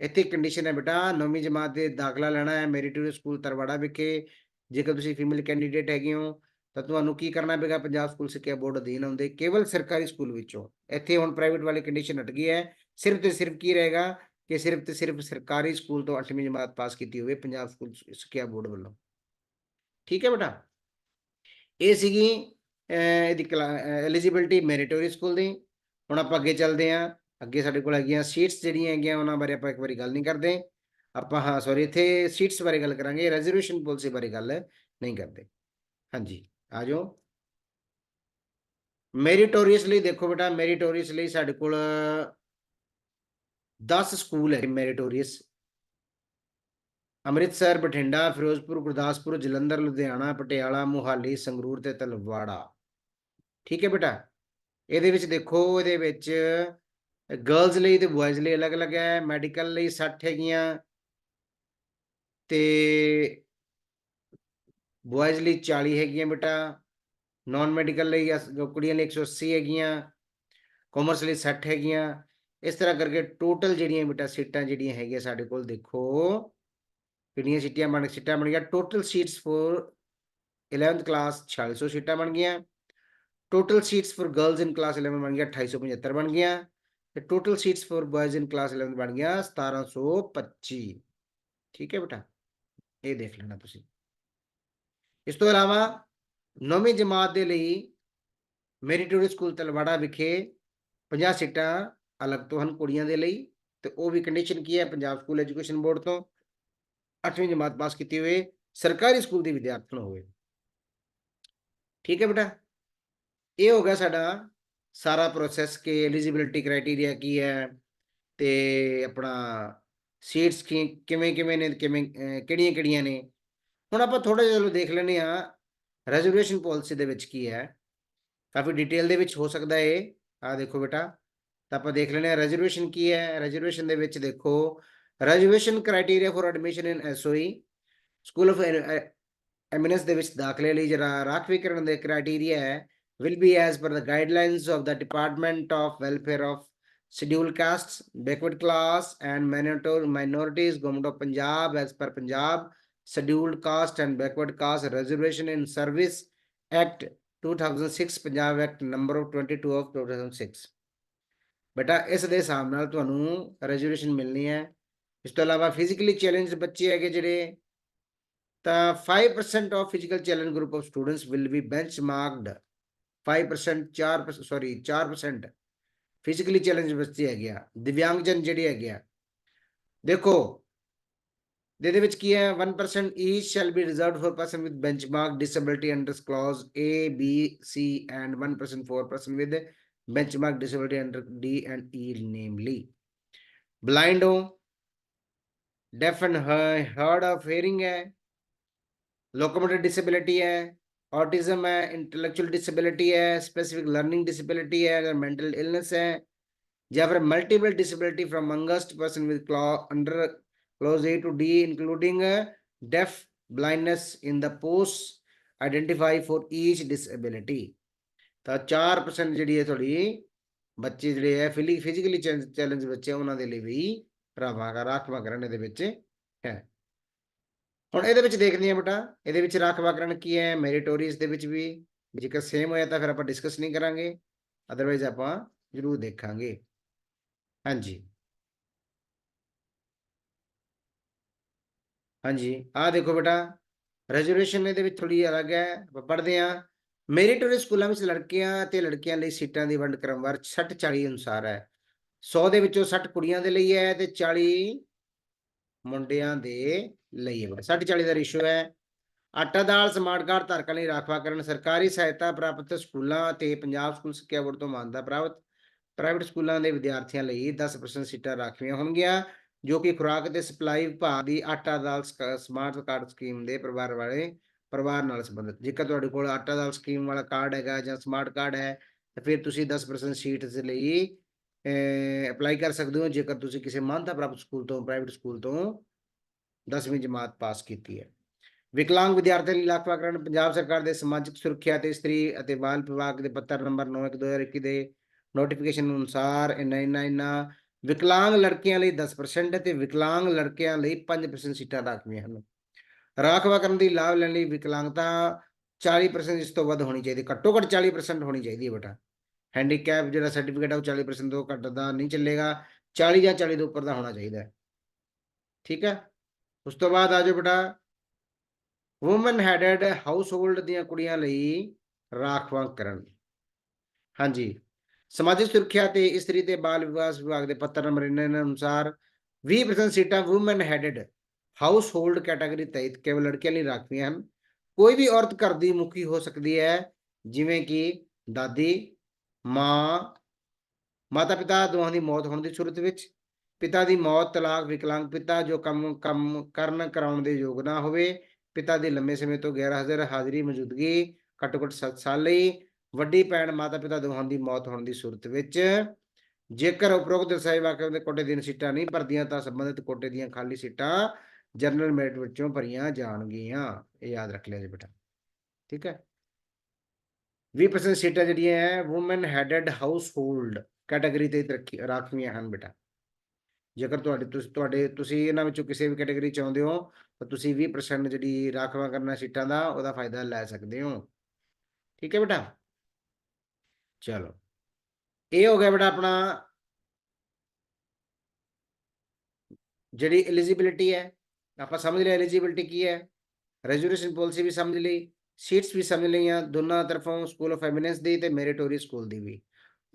ਇੱਥੇ ਕੰਡੀਸ਼ਨ ਹੈ ਬੇਟਾ, ਨੌਵੀਂ ਜਮਾਤ ਦੇ ਦਾਖਲਾ ਲੈਣਾ ਹੈ ਮੈਰੀਟੋਰੀਅਸ ਸਕੂਲ ਤਰਵਾੜਾ ਵਿਖੇ। ਜੇਕਰ ਤੁਸੀਂ ਫੀਮੇਲ ਕੈਂਡੀਡੇਟ ਹੈਗੇ ਹੋ, ਤਾਂ ਤੁਹਾਨੂੰ ਕੀ ਕਰਨਾ ਪਏਗਾ? ਪੰਜਾਬ ਸਕੂਲ ਸਿੱਖਿਆ ਬੋਰਡ ਅਧੀਨ ਆਉਂਦੇ ਕੇਵਲ ਸਰਕਾਰੀ ਸਕੂਲ ਵਿੱਚੋਂ। ਇੱਥੇ ਹੁਣ ਪ੍ਰਾਈਵੇਟ ਵਾਲੀ ਕੰਡੀਸ਼ਨ ਹਟ ਗਈ ਹੈ। ਸਿਰਫ ਤੇ ਸਿਰਫ ਕੀ ਰਹੇਗਾ ਕਿ ਸਿਰਫ ਤੇ ਸਿਰਫ ਸਰਕਾਰੀ ਸਕੂਲ ਤੋਂ 8ਵੀਂ ਜਮਾਤ ਪਾਸ ਕੀਤੀ ਹੋਵੇ ਪੰਜਾਬ ਸਕੂਲ ਸਿੱਖਿਆ ਬੋਰਡ ਵੱਲੋਂ। ਠੀਕ ਹੈ ਬੇਟਾ? ਇਹ ਸੀਗੀ ਅਹ, ਇਹਦੀ ਐਲੀਜੀਬਿਲਟੀ ਮੈਰੀਟੋਰੀ ਸਕੂਲ ਦੀ। ਹੁਣ ਆਪਾਂ ਅੱਗੇ ਚੱਲਦੇ ਹਾਂ। ਅੱਗੇ ਸਾਡੇ ਕੋਲ ਹੈਗੀਆਂ ਸੀਟਸ ਜਿਹੜੀਆਂ ਹੈਗੀਆਂ ਉਹਨਾਂ ਬਾਰੇ ਆਪਾਂ ਇੱਕ ਵਾਰੀ ਗੱਲ ਨਹੀਂ ਕਰਦੇ। ਆਪਾਂ ਹਾਂ ਸੌਰੀ ਇੱਥੇ ਸੀਟਸ ਬਾਰੇ ਗੱਲ ਕਰਾਂਗੇ ਰਿਜ਼ਰਵੇਸ਼ਨ ਪਾਲਿਸੀ ਬਾਰੇ ਗੱਲ ਨਹੀਂ ਕਰਦੇ। ਹਾਂਜੀ ਆ ਜਾਓ। ਮੈਰੀਟੋਰੀਅਸ ਲਈ ਦੇਖੋ ਬੇਟਾ ਮੈਰੀਟੋਰੀਅਸ ਲਈ ਸਾਡੇ ਕੋਲ 10 ਸਕੂਲ ਹੈ ਮੈਰੀਟੋਰੀਅਸ। ਅੰਮ੍ਰਿਤਸਰ, ਬਠਿੰਡਾ, ਫਿਰੋਜ਼ਪੁਰ, ਗੁਰਦਾਸਪੁਰ, ਜਲੰਧਰ, ਲੁਧਿਆਣਾ, ਪਟਿਆਲਾ, ਮੁਹਾਲੀ, ਸੰਗਰੂਰ ਤੇ ਤਲਵਾੜਾ। ਠੀਕ ਹੈ ਬੇਟਾ? ਇਹਦੇ ਵਿੱਚ ਦੇਖੋ, ਇਹਦੇ ਵਿੱਚ ਗਰਲਜ਼ ਲਈ ਤੇ ਬॉयਜ਼ ਲਈ ਅਲੱਗ-ਅਲੱਗ ਹੈ ਮੈਡੀਕਲ ਲਈ 60 ਹੈਗੀਆਂ ਤੇ ਬॉयਜ਼ ਲਈ 40 ਹੈਗੀਆਂ ਬੇਟਾ। ਨਾਨ ਮੈਡੀਕਲ ਲਈ ਕੁੜੀਆਂ ਲਈ 180 ਹੈਗੀਆਂ ਕਾਮਰਸ ਲਈ 60 ਹੈਗੀਆਂ। ਇਸ ਤਰ੍ਹਾਂ ਕਰਕੇ ਟੋਟਲ ਜਿਹੜੀਆਂ ਬੇਟਾ ਸੀਟਾਂ ਜਿਹੜੀਆਂ ਹੈਗੀਆਂ ਸਾਡੇ ਕੋਲ ਦੇਖੋ, ਕਿੰਨੀਆਂ ਸੀਟਾਂ ਬਣ ਸੀਟਾਂ ਬਣ ਗਿਆ total seats four 11th class 4600 ਸੀਟਾਂ ਬਣ ਗਈਆਂ। Total seats for girls in class 11 ਬਣ ਗਿਆ 2875 ਬਣ ਗਿਆ ਤੇ total seats for boys in class 11 ਬਣ ਗਿਆ 1725 ਠੀਕ ਹੈ ਬੇਟਾ? ਇਹ ਦੇਖ ਲੈਣਾ ਤੁਸੀਂ। ਇਸ ਤੋਂ ਇਲਾਵਾ ਨੌਵੀਂ ਜਮਾਤ ਦੇ ਲਈ ਮੈਰੀਟੋਰੀ ਸਕੂਲ ਤਲਵਾੜਾ ਵਿਖੇ 50 ਸੀਟਾਂ ਅਲੱਗ ਤੋਂ ਹਨ ਕੁੜੀਆਂ ਦੇ ਲਈ, ਤੇ ਉਹ ਵੀ ਕੰਡੀਸ਼ਨ ਕੀ ਹੈ? ਪੰਜਾਬ ਸਕੂਲ ਐਜੂਕੇਸ਼ਨ ਬੋਰਡ ਤੋਂ 8ਵੀਂ ਜਮਾਤ ਪਾਸ ਕੀਤੀ ਹੋਏ ਸਰਕਾਰੀ ਸਕੂਲ ਦੀ ਵਿਦਿਆਰਥਣ ਹੋਵੇ। ਠੀਕ ਹੈ ਬੇਟਾ? ਇਹ ਹੋ ਗਿਆ ਸਾਡਾ ਸਾਰਾ ਪ੍ਰੋਸੈਸ ਕਿ ਐਲੀਜੀਬਿਲਟੀ ਕ੍ਰਾਈਟੇਰੀਆ ਕੀ ਹੈ, ਤੇ ਆਪਣਾ ਸੀਟਸ ਕਿਵੇਂ ਕਿਵੇਂ ਨੇ, ਕਿਵੇਂ ਕਿਹੜੀਆਂ ਕਿਹੜੀਆਂ ਨੇ? ਹੁਣ ਆਪਾਂ ਥੋੜਾ ਜਿਹਾ ਚਲੋ ਦੇਖ ਲੈਂਦੇ ਆ ਰਿਜ਼ਰਵੇਸ਼ਨ ਪਾਲਿਸੀ ਦੇ ਵਿੱਚ ਕੀ ਹੈ। ਕਾਫੀ ਡਿਟੇਲ ਦੇ ਵਿੱਚ ਹੋ ਸਕਦਾ ਹੈ ਆ ਦੇਖੋ ਬੇਟਾ ਤਾਂ ਆਪਾਂ ਦੇਖ ਲੈਂਦੇ ਆ ਰਿਜ਼ਰਵੇਸ਼ਨ ਕੀ ਹੈ ਰਿਜ਼ਰਵੇਸ਼ਨ ਦੇ ਵਿੱਚ ਦੇਖੋ reservation criteria for admission in SOE school of eminence ਦੇ ਵਿੱਚ ਦਾਖਲੇ ਲਈ ਜਿਹੜਾ ਰਾਖਵੀਕਰਨ ਦੇ ਕ੍ਰਾਈਟੇਰੀਆ ਹੈ will be as per the guidelines of the Department of Welfare of Scheduled Castes, Backward Class and Minor- Minorities, Government of Punjab as per Punjab Scheduled Caste and Backward Caste Reservation in Service Act 2006 Punjab Act number of 22 of 2006 ਬੇਟਾ ਇਸ ਦੇ ਹਿਸਾਬ ਨਾਲ ਤੁਹਾਨੂੰ ਰਿਜ਼ਰਵੇਸ਼ਨ ਮਿਲਣੀ ਹੈ। ਇਸ ਤੋਂ ਇਲਾਵਾ ਫਿਜ਼ੀਕਲੀ ਚੈਲੰਜ ਬੱਚੇ ਹੈਗੇ ਜਿਹੜੇ ਤਾਂ 5% of physical challenge group of students will be benchmarked 5% 4% sorry 4% physically challenge ਬੱਚੇ ਹੈਗੇ ਆ। ਦਿਵਿਆਂਗਜਨ ਜਿਹੜੇ ਹੈਗੇ ਆ। ਦੇਖੋ ਦੇ ਦੇ ਵਿੱਚ ਕੀ ਹੈ? 1% each shall be reserved for person with benchmark disability under clause A, B, C and 1% for person with benchmark disability under D and E, namely. Blind, deaf and hard of hearing, locomotor disability, autism, intellectual disability, specific learning disability, mental illness, or multiple disability from youngest person with under clause A to D, including uh, deaf blindness in the post. Identify for each disability. ਤਾਂ 4% ਜਿਹੜੀ ਹੈ ਤੁਹਾਡੀ ਬੱਚੇ ਜਿਹੜੇ ਹੈ ਫਿਲੀ ਫਿਜ਼ੀਕਲੀ ਚੈਲੰਜ ਬੱਚੇ ਆ, ਉਹਨਾਂ ਦੇ ਲਈ ਵੀ ਰਾਖਵਾ ਰਾਖਵਾਕਰਨ ਇਹਦੇ ਵਿੱਚ ਹੈ। ਹੁਣ ਇਹਦੇ ਵਿੱਚ ਦੇਖਦੇ ਹਾਂ ਬੇਟਾ ਇਹਦੇ ਵਿੱਚ ਰਾਖਵਾਕਰਨ ਕੀ ਹੈ? ਮੈਰੀਟੋਰੀਅਸ ਦੇ ਵਿੱਚ ਵੀ ਜੇਕਰ ਸੇਮ ਹੋਇਆ ਤਾਂ ਫਿਰ ਆਪਾਂ ਡਿਸਕਸ ਨਹੀਂ ਕਰਾਂਗੇ ਅਦਰਵਾਈਜ਼ ਆਪਾਂ ਜ਼ਰੂਰ ਦੇਖਾਂਗੇ। ਹਾਂਜੀ। ਹਾਂਜੀ ਆਹ ਦੇਖੋ ਬੇਟਾ ਰਿਜ਼ਰਵੇਸ਼ਨ ਇਹਦੇ ਵਿੱਚ ਥੋੜੀ ਅਲੱਗ ਹੈ ਆਪਾਂ ਪੜ੍ਹਦੇ ਹਾਂ ਮੈਰੀਟੋਰੀਅਸ ਸਕੂਲਾਂ ਵਿੱਚ ਲੜਕੀਆਂ ਤੇ ਲੜਕੀਆਂ ਲਈ ਸੀਟਾਂ ਦੀ ਵੰਡ ਕ੍ਰਮਵਾਰ 60 40 ਅਨੁਸਾਰ ਹੈ। 100 ਦੇ ਵਿੱਚੋਂ 60 ਕੁੜੀਆਂ ਦੇ ਲਈ ਹੈ ਤੇ 40 ਮੁੰਡਿਆਂ ਦੇ ਲਈ ਹੈ। 60 40 ਦਾ ਰੇਸ਼ੋ ਹੈ। ਆਟਾ, ਦਾਲ ਸਮਾਰਟ ਕਾਰਡ ਧਾਰਕਾਂ ਲਈ ਰਾਖਵਾਕਰਨ ਸਰਕਾਰੀ ਸਹਾਇਤਾ ਪ੍ਰਾਪਤ ਸਕੂਲਾਂ ਤੇ ਪੰਜਾਬ ਸਕੂਲ ਸਿੱਖਿਆ ਬੋਰਡ ਤੋਂ ਮਾਨਤਾ ਪ੍ਰਾਪਤ। ਪ੍ਰਾਈਵੇਟ ਸਕੂਲਾਂ ਦੇ ਵਿਦਿਆਰਥੀਆਂ ਲਈ 10% ਸੀਟਾਂ ਰਾਖਵੀਆਂ ਹੋਣਗੀਆਂ, ਜੋ ਕਿ ਖੁਰਾਕ ਤੇ ਸਪਲਾਈ ਵਿਭਾਗ ਦੀ ਆਟਾ, ਦਾਲ, ਸਕ- ਸਮਾਰਟ ਕਾਰਡ ਸਕੀਮ ਦੇ ਪਰਿਵਾਰ ਵਾਲੇ ਪਰਿਵਾਰ ਨਾਲ ਸੰਬੰਧਿਤ। ਜੇਕਰ ਤੁਹਾਡੇ ਕੋਲ ਆਟਾ ਦਾਲ ਸਕੀਮ ਵਾਲਾ ਕਾਰਡ ਹੈਗਾ ਜਾਂ ਸਮਾਰਟ ਕਾਰਡ ਹੈ, ਤਾਂ ਫਿਰ ਤੁਸੀਂ 10% ਸੀਟਸ ਲਈ ਅਪਲਾਈ ਕਰ ਸਕਦੇ ਹੋ। ਜੇਕਰ ਤੁਸੀਂ ਕਿਸੇ ਮਾਨਤਾ ਪ੍ਰਾਪਤ ਸਕੂਲ ਤੋਂ ਪ੍ਰਾਈਵੇਟ ਸਕੂਲ ਤੋਂ 10ਵੀਂ ਜਮਾਤ ਪਾਸ ਕੀਤੀ ਹੈ। ਵਿਕਲਾਂਗ ਵਿਦਿਆਰਥੀਆਂ ਲਈ ਲਾਖਵਾਕਰਨ ਪੰਜਾਬ ਸਰਕਾਰ ਦੇ ਸਮਾਜਿਕ ਸੁਰੱਖਿਆ ਤੇ ਇਸਤਰੀ ਅਤੇ ਬਾਲ ਵਿਭਾਗ ਦੇ ਪੱਤਰ ਨੰਬਰ 9/2021 ਦੇ ਨੋਟੀਫਿਕੇਸ਼ਨ ਅਨੁਸਾਰ ਇਨਾ ਇਨਾ ਇਨਾ ਵਿਕਲਾਂਗ ਲੜਕੀਆਂ ਲਈ 10% ਤੇ ਵਿਕਲਾਂਗ ਲੜਕਿਆਂ ਲਈ 5% ਸੀਟਾਂ ਰਾਖਵੀਆਂ ਹਨ। ਰਾਖਵਾਕਰਨ ਦੀ ਲਾਭ ਲੈਣ ਲਈ ਵਿਕਲਾਂਗਤਾ 40% ਇਸ ਤੋਂ ਵੱਧ ਹੋਣੀ ਚਾਹੀਦੀ, ਘੱਟੋ ਘੱਟ 40% ਹੋਣੀ ਚਾਹੀਦੀ ਹੈ ਬੇਟਾ। ਹੈਂਡੀਕੈਪ ਜਿਹੜਾ ਸਰਟੀਫਿਕੇਟ ਹੈ ਉਹ 40% ਤੋਂ ਘੱਟ ਦਾ ਨਹੀਂ ਚੱਲੇਗਾ 40 ਜਾਂ 40 ਦੇ ਉੱਪਰ ਦਾ ਹੋਣਾ ਚਾਹੀਦਾ ਠੀਕ ਹੈ? ਉਸ ਤੋਂ ਬਾਅਦ ਆਜੋ ਬੇਟਾ। ਔਮਨ ਹੈਡਡ ਹਾਊਸਹੋਲਡ ਦੀਆਂ ਕੁੜੀਆਂ ਲਈ ਰਾਖਵਾਂਕਰਨ ਹਾਂਜੀ। ਸਮਾਜਿਕ ਸੁਰੱਖਿਆ ਤੇ ਇਸਤਰੀ ਤੇ ਬਾਲ ਵਿਕਾਸ ਵਿਭਾਗ ਦੇ ਪੱਤਰ ਨੰਬਰ 99 ਅਨੁਸਾਰ 20% ਸੀਟਾਂ woman headed household category ਤਹਿਤ ਕੇਵਲ ਲੜਕੀਆਂ ਲਈ ਰਾਖਵੀਆਂ ਹਨ। ਕੋਈ ਵੀ ਔਰਤ ਘਰ ਦੀ ਮੁਖੀ ਹੋ ਸਕਦੀ ਹੈ, ਜਿਵੇਂ ਕਿ ਦਾਦੀ, ਮਾਂ ਮਾਤਾ ਪਿਤਾ ਦੋਹਾਂ ਦੀ ਮੌਤ ਹੋਣ ਦੀ ਸੂਰਤ ਵਿੱਚ, ਪਿਤਾ ਦੀ ਮੌਤ, ਤਲਾਕ, ਵਿਕਲਾਂਗ ਪਿਤਾ ਜੋ ਕੰਮ ਕੰਮ ਕਰਨ ਕਰਾਉਣ ਦੇ ਯੋਗ ਨਾ ਹੋਵੇ, ਪਿਤਾ ਦੀ ਲੰਮੇ ਸਮੇਂ ਤੋਂ ਗੈਰ ਹਾਜ਼ਰ ਹਾਜ਼ਰੀ ਮੌਜੂਦਗੀ ਘੱਟੋ ਘੱਟ 7 ਸਾਲ ਲਈ, ਵੱਡੀ ਭੈਣ ਮਾਤਾ ਪਿਤਾ ਦੋਹਾਂ ਦੀ ਮੌਤ ਹੋਣ ਦੀ ਸੂਰਤ ਵਿੱਚ। ਜੇਕਰ ਉਪਰੋਕਤ ਦਰਸਾਏ ਵਾਕਿਆ ਦੇ ਕੋਟੇ ਦੀਆਂ ਸੀਟਾਂ ਨਹੀਂ ਭਰਦੀਆਂ ਤਾਂ ਸੰਬੰਧਿਤ ਕੋਟੇ ਦੀਆਂ ਖਾਲੀ ਸੀਟਾਂ ਜਨਰਲ ਮੈਰਿਟ ਵਿੱਚੋਂ ਭਰੀਆਂ ਜਾਣਗੀਆਂ। ਇਹ ਯਾਦ ਰੱਖ ਲਿਆ ਜੀ ਬੇਟਾ। ਠੀਕ ਹੈ? 20% ਸੀਟਾਂ ਜਿਹੜੀਆਂ ਹੈ ਔਮਨ ਹੈਡਡ ਹਾਊਸਹੋਲਡ ਕੈਟਾਗਰੀ ਤੇ ਰੱਖੀ ਰਾਖਵੀਆਂ ਹਨ ਬੇਟਾ। ਜੇਕਰ ਤੁਹਾਡੇ ਤੁਸੀਂ ਤੁਹਾਡੇ, ਤੁਸੀਂ ਇਹਨਾਂ ਵਿੱਚੋਂ ਕਿਸੇ ਵੀ ਕੈਟਾਗਰੀ ਚ ਆਉਂਦੇ ਹੋ, ਤਾਂ ਤੁਸੀਂ 20% ਜਿਹੜੀ ਰਾਖਵਾ ਕਰਨਾ ਸੀਟਾਂ ਦਾ, ਉਹਦਾ ਫਾਇਦਾ ਲੈ ਸਕਦੇ ਹੋ। ਠੀਕ ਹੈ ਬੇਟਾ? ਚਲੋ। ਇਹ ਹੋ ਗਿਆ ਬੇਟਾ ਆਪਣਾ ਜਿਹੜੀ ਐਲੀਜੀਬਿਲਿਟੀ ਹੈ। ਆਪਾਂ ਸਮਝ ਲਿਆ ਐਲੀਜੀਬਿਲਟੀ ਕੀ ਹੈ। ਰੈਜ਼ਰਵੇਸ਼ਨ ਪਾਲਿਸੀ ਵੀ ਸਮਝ ਲਈ ਸੀਟਸ ਵੀ ਸਮਝ ਲਈਆਂ, ਦੋਨਾਂ ਤਰਫੋਂ ਸਕੂਲ ਆਫ ਐਮੀਨੈਂਸ ਦੀ ਤੇ ਮੈਰਿਟੋਰੀਅਸ ਸਕੂਲ ਦੀ ਵੀ।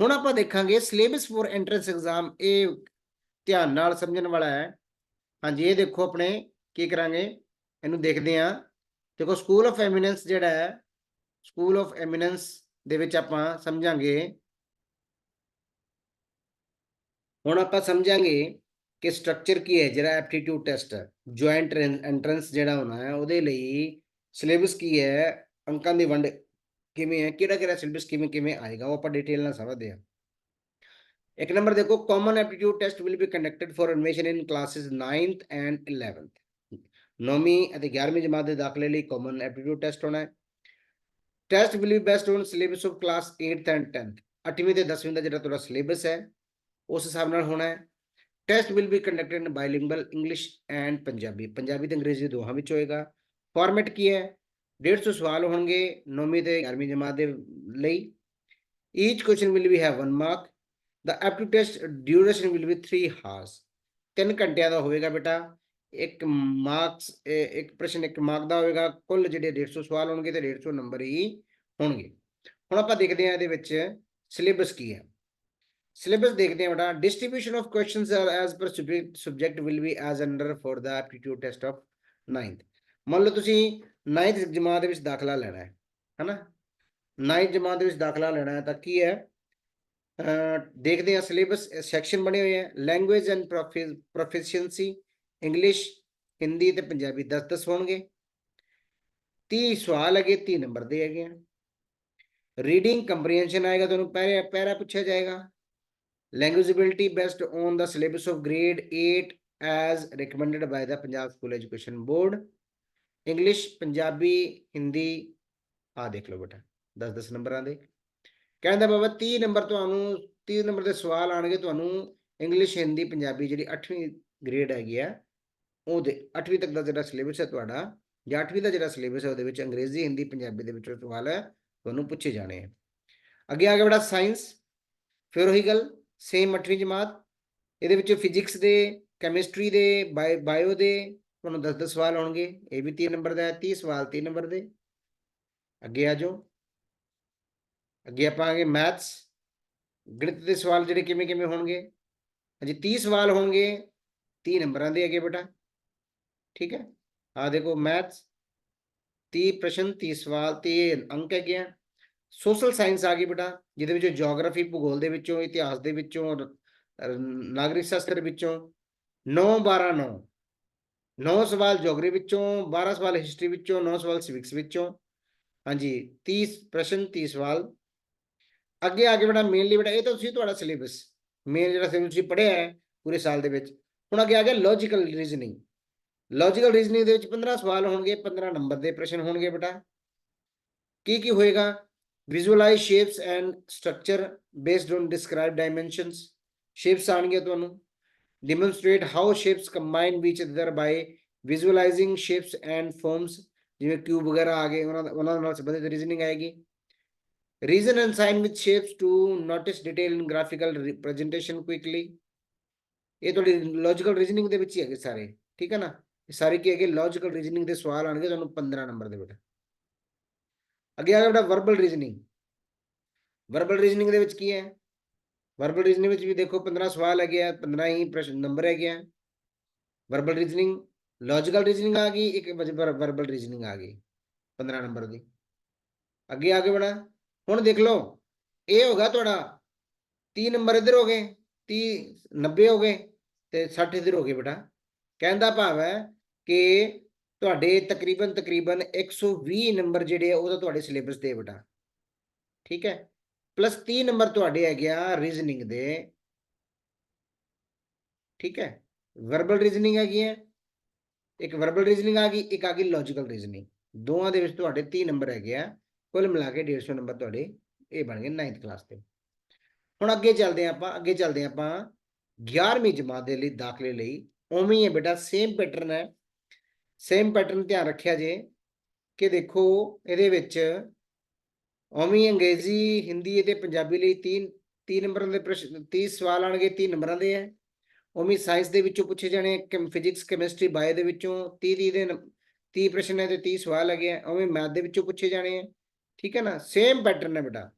ਹੁਣ ਆਪਾਂ ਦੇਖਾਂਗੇ ਸਿਲੇਬਸ ਫॉर ਐਂਟਰੈਂਸ ਐਗਜ਼ਾਮ ਇਹ ਧਿਆਨ ਨਾਲ ਸਮਝਣ ਵਾਲਾ ਹੈ। ਹਾਂਜੀ, ਇਹ ਦੇਖੋ ਆਪਣੇ, ਕੀ ਕਰਾਂਗੇ? ਇਹਨੂੰ ਦੇਖਦੇ ਹਾਂ। ਦੇਖੋ ਸਕੂਲ ਆਫ ਐਮੀਨੈਂਸ ਜਿਹੜਾ ਹੈ ਸਕੂਲ ਆਫ ਐਮੀਨੈਂਸ ਦੇ ਵਿੱਚ ਆਪਾਂ ਸਮਝਾਂਗੇ। ਹੁਣ ਆਪਾਂ ਸਮਝਾਂਗੇ ਕਿ ਸਟਰਕਚਰ ਕੀ ਹੈ? ਜਿਹੜਾ ਐਪਟੀਟਿਊਡ ਟੈਸਟ ਹੈ ਜੁਆਇੰਟ ਐਂਟਰੈਂਸ ਜਿਹੜਾ ਹੋਣਾ ਹੈ, ਉਹਦੇ ਲਈ ਸਿਲੇਬਸ ਕੀ ਹੈ? ਅੰਕਾਂ ਦੀ ਵੰਡ ਕਿਵੇਂ ਹੈ? ਕਿਹੜਾ ਕਿਹੜਾ ਸਿਲੇਬਸ ਕਿਵੇਂ ਕਿਵੇਂ ਆਏਗਾ? ਉਹ ਆਪਾਂ ਡਿਟੇਲ ਨਾਲ ਸਮਝਦੇ ਹਾਂ। ਇੱਕ ਨੰਬਰ ਦੇਖੋ common aptitude test will be conducted for admission in classes 9th and 11th ਨੌਵੀਂ ਅਤੇ 11ਵੀਂ ਜਮਾਤ ਦੇ ਦਾਖਲੇ ਲਈ ਕਾਮਨ ਐਪਟੀਟਿਊਡ ਟੈਸਟ ਹੋਣਾ ਹੈ। Test will be based on syllabus of class 8th and 10th 8ਵੀਂ ਤੇ 10ਵੀਂ ਦਾ ਜਿਹੜਾ ਤੁਹਾਡਾ ਸਿਲੇਬਸ ਹੈ, ਉਸ ਹਿਸਾਬ ਨਾਲ ਹੋਣਾ ਹੈ। Test will be conducted in bilingual English and Punjabi Punjabi ਤੇ ਅੰਗਰੇਜ਼ੀ ਦੋਹਾਂ ਵਿੱਚ ਹੋਏਗਾ। ਫਾਰਮੈਟ ਕੀ ਹੈ? 150 ਸਵਾਲ ਹੋਣਗੇ 9ਵੀਂ ਤੇ 11ਵੀਂ ਜਮਾਤ ਦੇ ਲਈ। Each each will will be have mark the the to test duration will be 3 hours 3 ਘੰਟਿਆਂ ਦਾ ਹੋਵੇਗਾ ਬੇਟਾ। ਇੱਕ ਮਾਰਕਸ ਇੱਕ ਪ੍ਰਸ਼ਨ, ਇੱਕ ਮਾਰਕ ਦਾ ਹੋਵੇਗਾ ਕੁੱਲ ਜਿਹੜੇ 150 ਸਵਾਲ ਹੋਣਗੇ ਤੇ 150 ਨੰਬਰ ਹੀ ਹੋਣਗੇ। ਹੁਣ ਆਪਾਂ ਦੇਖਦੇ ਹਾਂ ਇਹਦੇ ਵਿੱਚ ਸਿਲੇਬਸ ਕੀ ਹੈ। ਸਿਲੇਬਸ ਦੇਖਦੇ ਹਾਂ ਬੇਟਾ distribution of questions are as per subject subject will be as under for the aptitude test of 9th ਮੰਨ ਲਓ ਤੁਸੀਂ 9th ਜਮਾਤ ਦੇ ਵਿੱਚ ਦਾਖਲਾ ਲੈਣਾ ਹੈ ਹਨਾ 9th ਜਮਾਤ ਦੇ ਵਿੱਚ ਦਾਖਲਾ ਲੈਣਾ ਹੈ ਤਾਂ ਕੀ ਹੈ ਦੇਖਦੇ ਹਾਂ ਸਿਲੇਬਸ ਸੈਕਸ਼ਨ ਬਣੇ ਹੋਏ ਹੈ language and proficiency English Hindi ਤੇ ਪੰਜਾਬੀ 10 10 ਹੋਣਗੇ 30 ਸਵਾਲ ਹੈਗੇ 30 ਨੰਬਰ ਦੇ ਹੈਗੇ ਆ ਰੀਡਿੰਗ ਕੰਪਰੀਹੈਂਸ਼ਨ ਆਏਗਾ ਤੁਹਾਨੂੰ ਪਹਿਰਾ ਪਹਿਰਾ ਪੁੱਛਿਆ ਜਾਏਗਾ language ability based on the syllabus of grade 8 as recommended by the Punjab school education board English Punjabi Hindi ਆ ਦੇਖ ਲਓ ਬੇਟਾ 10 10 ਨੰਬਰਾਂ ਦੇ। ਕਹਿੰਦਾ ਬਾਬਾ 30 ਨੰਬਰ ਤੁਹਾਨੂੰ 30 ਨੰਬਰ ਦੇ ਸਵਾਲ ਆਣਗੇ ਤੁਹਾਨੂੰ ਇੰਗਲਿਸ਼ ਹਿੰਦੀ ਪੰਜਾਬੀ ਜਿਹੜੀ 8ਵੀਂ ਗ੍ਰੇਡ ਹੈਗੀ ਆ ਉਹਦੇ 8ਵੀਂ ਤੱਕ ਦਾ ਜਿਹੜਾ ਸਿਲੇਬਸ ਹੈ ਤੁਹਾਡਾ, ਜਾਂ 8ਵੀਂ ਦਾ ਜਿਹੜਾ ਸਿਲੇਬਸ ਹੈ ਉਹਦੇ ਵਿੱਚ ਅੰਗਰੇਜ਼ੀ ਹਿੰਦੀ ਪੰਜਾਬੀ ਦੇ ਵਿੱਚੋਂ ਸਵਾਲ ਹੈ, ਤੁਹਾਨੂੰ ਪੁੱਛੇ ਜਾਣੇ ਆ। ਅੱਗੇ ਆ ਗਿਆ ਬੜਾ ਸਾਇੰਸ ਫਿਰ ਉਹੀ ਗੱਲ ਸੇਮ 8ਵੀਂ ਜਮਾਤ। ਇਹਦੇ ਵਿੱਚ ਫਿਜ਼ਿਕਸ ਦੇ ਕੈਮਿਸਟਰੀ ਦੇ ਬਾਇਓ ਦੇ, ਤੁਹਾਨੂੰ 10 10 ਸਵਾਲ ਹੋਣਗੇ ਇਹ ਵੀ 3 ਨੰਬਰ ਦਾ ਹੈ 30 ਸਵਾਲ 3 ਨੰਬਰ ਦੇ। ਅੱਗੇ ਆ ਜਾਓ। ਅੱਗੇ ਆਪਾਂ ਆਗੇ ਮੈਥਸ ਗਣਿਤ ਦੇ ਸਵਾਲ ਜਿਹੜੇ ਕਿਵੇਂ ਕਿਵੇਂ ਹੋਣਗੇ? ਹਾਂਜੀ 30 ਸਵਾਲ ਹੋਣਗੇ। 30 ਨੰਬਰਾਂ ਦੇ ਅੱਗੇ ਬੇਟਾ। ਠੀਕ ਹੈ? ਆ ਦੇਖੋ ਮੈਥਸ 30 ਪ੍ਰਸ਼ਨ 30 ਸਵਾਲ 30 ਅੰਕ ਹੈਗੇ ਆ। ਸੋਸ਼ਲ ਸਾਇੰਸ ਆ ਗਈ ਬੇਟਾ, ਜਿਹਦੇ ਵਿੱਚੋਂ ਜੀਓਗ੍ਰਾਫੀ ਭੂਗੋਲ ਦੇ ਵਿੱਚੋਂ, ਇਤਿਹਾਸ ਦੇ ਵਿੱਚੋਂ ਨਾਗਰਿਕ ਸ਼ਾਸਤਰ ਵਿੱਚੋਂ 9 12 9 9 ਸਵਾਲ ਜੀਓਗ੍ਰਾਫੀ ਵਿੱਚੋਂ 12 ਸਵਾਲ ਹਿਸਟਰੀ ਵਿੱਚੋਂ 9 ਸਵਾਲ ਸਿਵਿਕਸ ਵਿੱਚੋਂ। ਹਾਂਜੀ 30 ਪ੍ਰਸ਼ਨ 30 ਸਵਾਲ। ਅੱਗੇ ਆ ਕੇ ਬੇਟਾ ਮੇਨਲੀ ਬੇਟਾ, ਇਹ ਤਾਂ ਤੁਸੀਂ ਤੁਹਾਡਾ ਸਿਲੇਬਸ ਮੇਨ ਜਿਹੜਾ ਸਿਲੇਬਸ ਤੁਸੀਂ ਪੜ੍ਹਿਆ ਹੈ ਪੂਰੇ ਸਾਲ ਦੇ ਵਿੱਚ। ਹੁਣ ਅੱਗੇ ਆ ਗਿਆ ਲੌਜੀਕਲ ਰੀਜ਼ਨਿੰਗ ਲੌਜੀਕਲ ਰੀਜ਼ਨਿੰਗ ਦੇ ਵਿੱਚ 15 ਸਵਾਲ ਹੋਣਗੇ 15 ਨੰਬਰ ਦੇ ਪ੍ਰਸ਼ਨ ਹੋਣਗੇ ਬੇਟਾ। ਕੀ ਕੀ ਹੋਏਗਾ? Visualise shapes and structure based on describe dimensions shapes ਆਣਗੇ ਤੁਹਾਨੂੰ demonstrate how shapes combine which other by visualising shapes and forms ਜਿਵੇਂ ਕਿਊਬ ਵਗੈਰਾ ਆ ਗਏ ਉਹਨਾਂ ਉਹਨਾਂ ਨਾਲ ਸੰਬੰਧਿਤ ਰੀਜ਼ਨਿੰਗ ਆਏਗੀ reason and sign with shapes to notice detail in graphical representation quickly ਇਹ ਤੁਹਾਡੀ ਲੌਜੀਕਲ ਰੀਜ਼ਨਿੰਗ ਦੇ ਵਿੱਚ ਹੀ ਹੈਗੇ ਸਾਰੇ ਠੀਕ ਹੈ ਨਾ ਇਹ ਸਾਰੇ ਕੀ ਹੈਗੇ ਲੌਜੀਕਲ ਰੀਜ਼ਨਿੰਗ ਦੇ ਸਵਾਲ ਆਣਗੇ ਤੁਹਾਨੂੰ 15 ਨੰਬਰ ਦੇ ਬੇਟਾ ਅੱਗੇ ਆ ਗਿਆ ਬੇਟਾ ਵਰਬਲ ਰੀਜ਼ਨਿੰਗ ਵਰਬਲ ਰੀਜ਼ਨਿੰਗ ਦੇ ਵਿੱਚ ਕੀ ਹੈ? ਵਰਬਲ ਰੀਜ਼ਨਿੰਗ ਵਿੱਚ ਵੀ ਦੇਖੋ 15 ਸਵਾਲ ਹੈਗੇ ਆ 15 ਹੀ ਪ੍ਰਸ਼ਨ ਨੰਬਰ ਹੈਗੇ ਆ। ਵਰਬਲ ਰੀਜ਼ਨਿੰਗ ਲੌਜੀਕਲ ਰੀਜ਼ਨਿੰਗ ਆ ਗਈ, ਇੱਕ ਵਰਬਲ ਰੀਜ਼ਨਿੰਗ ਆ ਗਈ 15 ਨੰਬਰ ਦੀ। ਅੱਗੇ ਆ ਕੇ ਬੜਾ ਹੁਣ ਦੇਖ ਲਓ, ਇਹ ਹੋਗਾ ਤੁਹਾਡਾ 30 ਨੰਬਰ ਇੱਧਰ ਹੋ ਗਏ 30 90 ਹੋ ਗਏ ਤੇ 60 ਇੱਧਰ ਹੋ ਗਏ ਬੇਟਾ। ਕਹਿੰਦਾ ਭਾਵ ਹੈ ਕਿ ਤੁਹਾਡੇ ਤਕਰੀਬਨ ਤਕਰੀਬਨ 120 ਨੰਬਰ ਜਿਹੜੇ ਆ, ਉਹ ਤਾਂ ਤੁਹਾਡੇ ਸਿਲੇਬਸ ਦੇ ਬੇਟਾ। ਠੀਕ ਹੈ? ਪਲੱਸ 30 ਨੰਬਰ ਤੁਹਾਡੇ ਹੈਗੇ ਆ ਰੀਜ਼ਨਿੰਗ ਦੇ। ਠੀਕ ਹੈ? ਵਰਬਲ ਰੀਜ਼ਨਿੰਗ ਹੈਗੀ ਹੈ। ਇੱਕ ਵਰਬਲ ਰੀਜ਼ਨਿੰਗ ਆ ਗਈ, ਇੱਕ ਆ ਗਈ ਲੌਜੀਕਲ ਰੀਜ਼ਨਿੰਗ ਦੋਵਾਂ ਦੇ ਵਿੱਚ ਤੁਹਾਡੇ 30 ਨੰਬਰ ਹੈਗੇ ਆ। ਕੁੱਲ ਮਿਲਾ ਕੇ 150 ਨੰਬਰ ਤੁਹਾਡੇ ਇਹ ਬਣ ਗਏ 9th ਕਲਾਸ ਦੇ। ਹੁਣ ਅੱਗੇ ਚੱਲਦੇ ਹਾਂ ਆਪਾਂ, ਅੱਗੇ ਚੱਲਦੇ ਹਾਂ ਆਪਾਂ 11ਵੀਂ ਜਮਾਤ ਦੇ ਲਈ, ਦਾਖਲੇ ਲਈ। ਉਵੇਂ ਹੀ ਹੈ ਬੇਟਾ ਸੇਮ ਪੈਟਰਨ ਹੈ। ਸੇਮ ਪੈਟਰਨ ਧਿਆਨ ਰੱਖਿਆ ਜੇ ਕਿ ਦੇਖੋ ਇਹਦੇ ਵਿੱਚ ਉਵੇਂ ਅੰਗਰੇਜ਼ੀ, ਹਿੰਦੀ ਅਤੇ ਪੰਜਾਬੀ ਲਈ 3 3 ਨੰਬਰਾਂ ਦੇ ਪ੍ਰਸ਼ਨ 30 ਸਵਾਲ ਆਣਗੇ 3 ਨੰਬਰਾਂ ਦੇ ਹੈ ਉਵੇਂ ਸਾਇੰਸ ਦੇ ਵਿੱਚੋਂ ਪੁੱਛੇ ਜਾਣੇ ਫਿਜ਼ਿਕਸ ਕੈਮਿਸਟਰੀ ਬਾਇਓ ਦੇ ਵਿੱਚੋਂ 30 30 ਦੇ 30 ਪ੍ਰਸ਼ਨ ਹੈ ਤੇ 30 ਸਵਾਲ ਹੈਗੇ ਆ, ਉਵੇਂ ਮੈਥ ਦੇ ਵਿੱਚੋਂ ਪੁੱਛੇ ਜਾਣੇ ਆ। ਠੀਕ ਹੈ ਨਾ? ਸੇਮ ਪੈਟਰਨ ਹੈ ਬੇਟਾ।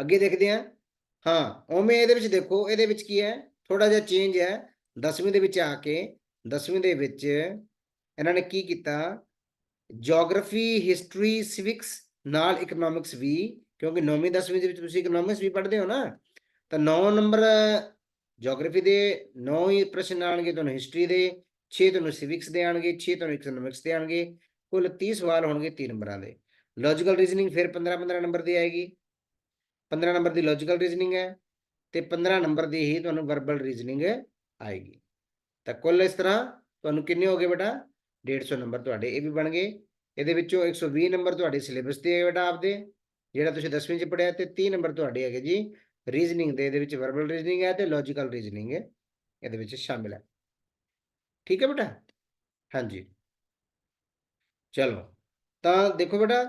ਅੱਗੇ ਦੇਖਦੇ ਹਾਂ। ਹਾਂ, ਉਵੇਂ ਇਹਦੇ ਵਿੱਚ ਦੇਖੋ, ਇਹਦੇ ਵਿੱਚ ਕੀ ਹੈ? ਥੋੜਾ ਜਿਹਾ ਚੇਂਜ ਹੈ। 10ਵੀਂ ਦੇ ਵਿੱਚ ਆ ਕੇ 10ਵੀਂ ਦੇ ਵਿੱਚ ਇਹਨਾਂ ਨੇ ਕੀ ਕੀਤਾ? ਜੀਓਗ੍ਰਾਫੀ ਹਿਸਟਰੀ ਸਿਵਿਕਸ ਨਾਲ ਇਕਨੋਮਿਕਸ ਵੀ, ਕਿਉਂਕਿ 9ਵੀਂ 10ਵੀਂ ਦੇ ਵਿੱਚ ਤੁਸੀਂ ਇਕਨੋਮਿਕਸ ਵੀ ਪੜ੍ਹਦੇ ਹੋ ਨਾ, ਤਾਂ 9 ਨੰਬਰ ਜੀਓਗ੍ਰਾਫੀ ਦੇ 9 ਹੀ ਪ੍ਰਸ਼ਨ ਆਣਗੇ ਤੁਹਾਨੂੰ ਹਿਸਟਰੀ ਦੇ 6 ਤੁਹਾਨੂੰ ਸਿਵਿਕਸ ਦੇ ਆਣਗੇ 6 ਤੁਹਾਨੂੰ ਇਕਨੋਮਿਕਸ ਦੇ ਆਣਗੇ ਕੁੱਲ 30 ਸਵਾਲ ਹੋਣਗੇ 3 ਨੰਬਰਾਂ ਦੇ। ਲੌਜੀਕਲ ਰੀਜ਼ਨਿੰਗ ਫਿਰ 15 15 ਨੰਬਰ ਦੀ ਆਏਗੀ। 15 ਨੰਬਰ ਦੀ ਲੌਜੀਕਲ ਰੀਜ਼ਨਿੰਗ ਹੈ ਤੇ 15 ਨੰਬਰ ਦੀ ਹੀ ਤੁਹਾਨੂੰ ਵਰਬਲ ਰੀਜ਼ਨਿੰਗ ਆਏਗੀ। ਤਾਂ ਕੁੱਲ ਇਸ ਤਰ੍ਹਾਂ ਤੁਹਾਨੂੰ ਕਿੰਨੇ ਹੋ ਗਏ ਬੇਟਾ? 150 ਨੰਬਰ ਤੁਹਾਡੇ ਇਹ ਵੀ ਬਣ ਗਏ। ਇਹਦੇ ਵਿੱਚੋਂ 120 ਨੰਬਰ ਤੁਹਾਡੇ ਸਿਲੇਬਸ ਦੇ ਹੈ ਬੇਟਾ ਆਪਦੇ ਜਿਹੜਾ ਤੁਸੀਂ 10ਵੀਂ ਚ ਪੜਿਆ ਤੇ 30 ਨੰਬਰ ਤੁਹਾਡੇ ਹੈਗੇ ਜੀ। ਰੀਜ਼ਨਿੰਗ ਦੇ, ਇਹਦੇ ਵਿੱਚ ਵਰਬਲ ਰੀਜ਼ਨਿੰਗ ਹੈ ਤੇ ਲੌਜੀਕਲ ਰੀਜ਼ਨਿੰਗ ਹੈ। ਇਹਦੇ ਵਿੱਚ ਸ਼ਾਮਿਲ ਹੈ। ਠੀਕ ਹੈ ਬੇਟਾ? ਹਾਂਜੀ। ਚਲੋ, ਤਾਂ ਦੇਖੋ ਬੇਟਾ,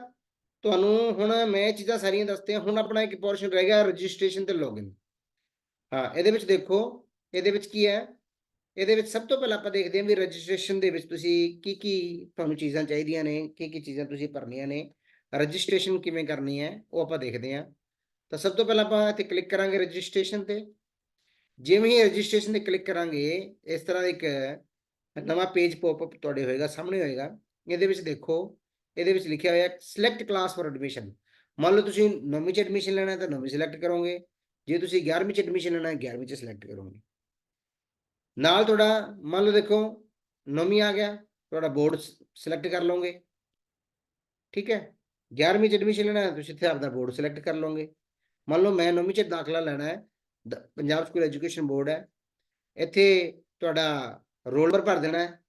ਤੁਹਾਨੂੰ ਹੁਣ ਮੈਂ ਇਹ ਚੀਜ਼ਾਂ ਸਾਰੀਆਂ ਦੱਸਤੀਆਂ ਹੁਣ ਆਪਣਾ ਇੱਕ ਪੋਰਸ਼ਨ ਰਹਿ ਗਿਆ ਰਜਿਸਟ੍ਰੇਸ਼ਨ ਤੇ ਲੌਗਇਨ ਹਾਂ, ਇਹਦੇ ਵਿੱਚ ਦੇਖੋ, ਇਹਦੇ ਵਿੱਚ ਕੀ ਹੈ? ਇਹਦੇ ਵਿੱਚ ਸਭ ਤੋਂ ਪਹਿਲਾਂ ਆਪਾਂ ਦੇਖਦੇ ਹਾਂ ਵੀ ਰਜਿਸਟ੍ਰੇਸ਼ਨ ਦੇ ਵਿੱਚ ਤੁਸੀਂ ਕੀ ਕੀ ਤੁਹਾਨੂੰ ਚੀਜ਼ਾਂ ਚਾਹੀਦੀਆਂ ਨੇ, ਕੀ ਕੀ ਚੀਜ਼ਾਂ ਤੁਸੀਂ ਭਰਨੀਆਂ ਨੇ। ਰਜਿਸਟ੍ਰੇਸ਼ਨ ਕਿਵੇਂ ਕਰਨੀ ਹੈ, ਉਹ ਆਪਾਂ ਦੇਖਦੇ ਹਾਂ। ਤਾਂ ਸਭ ਤੋਂ ਪਹਿਲਾਂ ਆਪਾਂ ਇੱਥੇ ਕਲਿੱਕ ਕਰਾਂਗੇ ਰਜਿਸਟ੍ਰੇਸ਼ਨ ਤੇ। ਜਿਵੇਂ ਹੀ ਰਜਿਸਟ੍ਰੇਸ਼ਨ ਤੇ ਕਲਿੱਕ ਕਰਾਂਗੇ, ਇਸ ਤਰ੍ਹਾਂ ਦਾ ਇੱਕ ਨਵਾਂ ਪੇਜ ਪੋਪਅਪ ਤੁਹਾਡੇ ਹੋਏਗਾ, ਸਾਹਮਣੇ ਹੋਏਗਾ। ਇਹਦੇ ਵਿੱਚ ਦੇਖੋ, ਇਹਦੇ ਵਿੱਚ ਲਿਖਿਆ ਹੋਇਆ ਸਿਲੈਕਟ ਕਲਾਸ ਫॉर ਐਡਮਿਸ਼ਨ ਮੰਨ ਲਓ ਤੁਸੀਂ 9ਵੀਂ ਚ ਐਡਮਿਸ਼ਨ ਲੈਣਾ ਹੈ ਤਾਂ 9ਵੀਂ ਸਿਲੈਕਟ ਕਰੋਗੇ। ਜੇ ਤੁਸੀਂ 11ਵੀਂ ਚ ਐਡਮਿਸ਼ਨ ਲੈਣਾ ਹੈ 11ਵੀਂ ਚ ਸਿਲੈਕਟ ਕਰੋਗੇ। ਨਾਲ ਤੁਹਾਡਾ ਮੰਨ ਲਓ ਦੇਖੋ ਨੌਵੀਂ ਆ ਗਿਆ, ਤੁਹਾਡਾ ਬੋਰਡ ਸਿਲੈਕਟ ਕਰ ਲਓਗੇ। ਠੀਕ ਹੈ? 11ਵੀਂ ਚ ਐਡਮਿਸ਼ਨ ਲੈਣਾ ਹੈ, ਤੁਸੀਂ ਇੱਥੇ ਆਪਣਾ ਬੋਰਡ ਸਿਲੈਕਟ ਕਰ ਲਓਗੇ। ਮੰਨ ਲਓ ਮੈਂ ਨੌਵੀਂ ਚ ਦਾਖਲਾ ਲੈਣਾ ਹੈ, the- Punjab school education board ਹੈ। ਇੱਥੇ ਤੁਹਾਡਾ ਰੋਲ ਨੰਬਰ ਭਰ ਦੇਣਾ ਹੈ।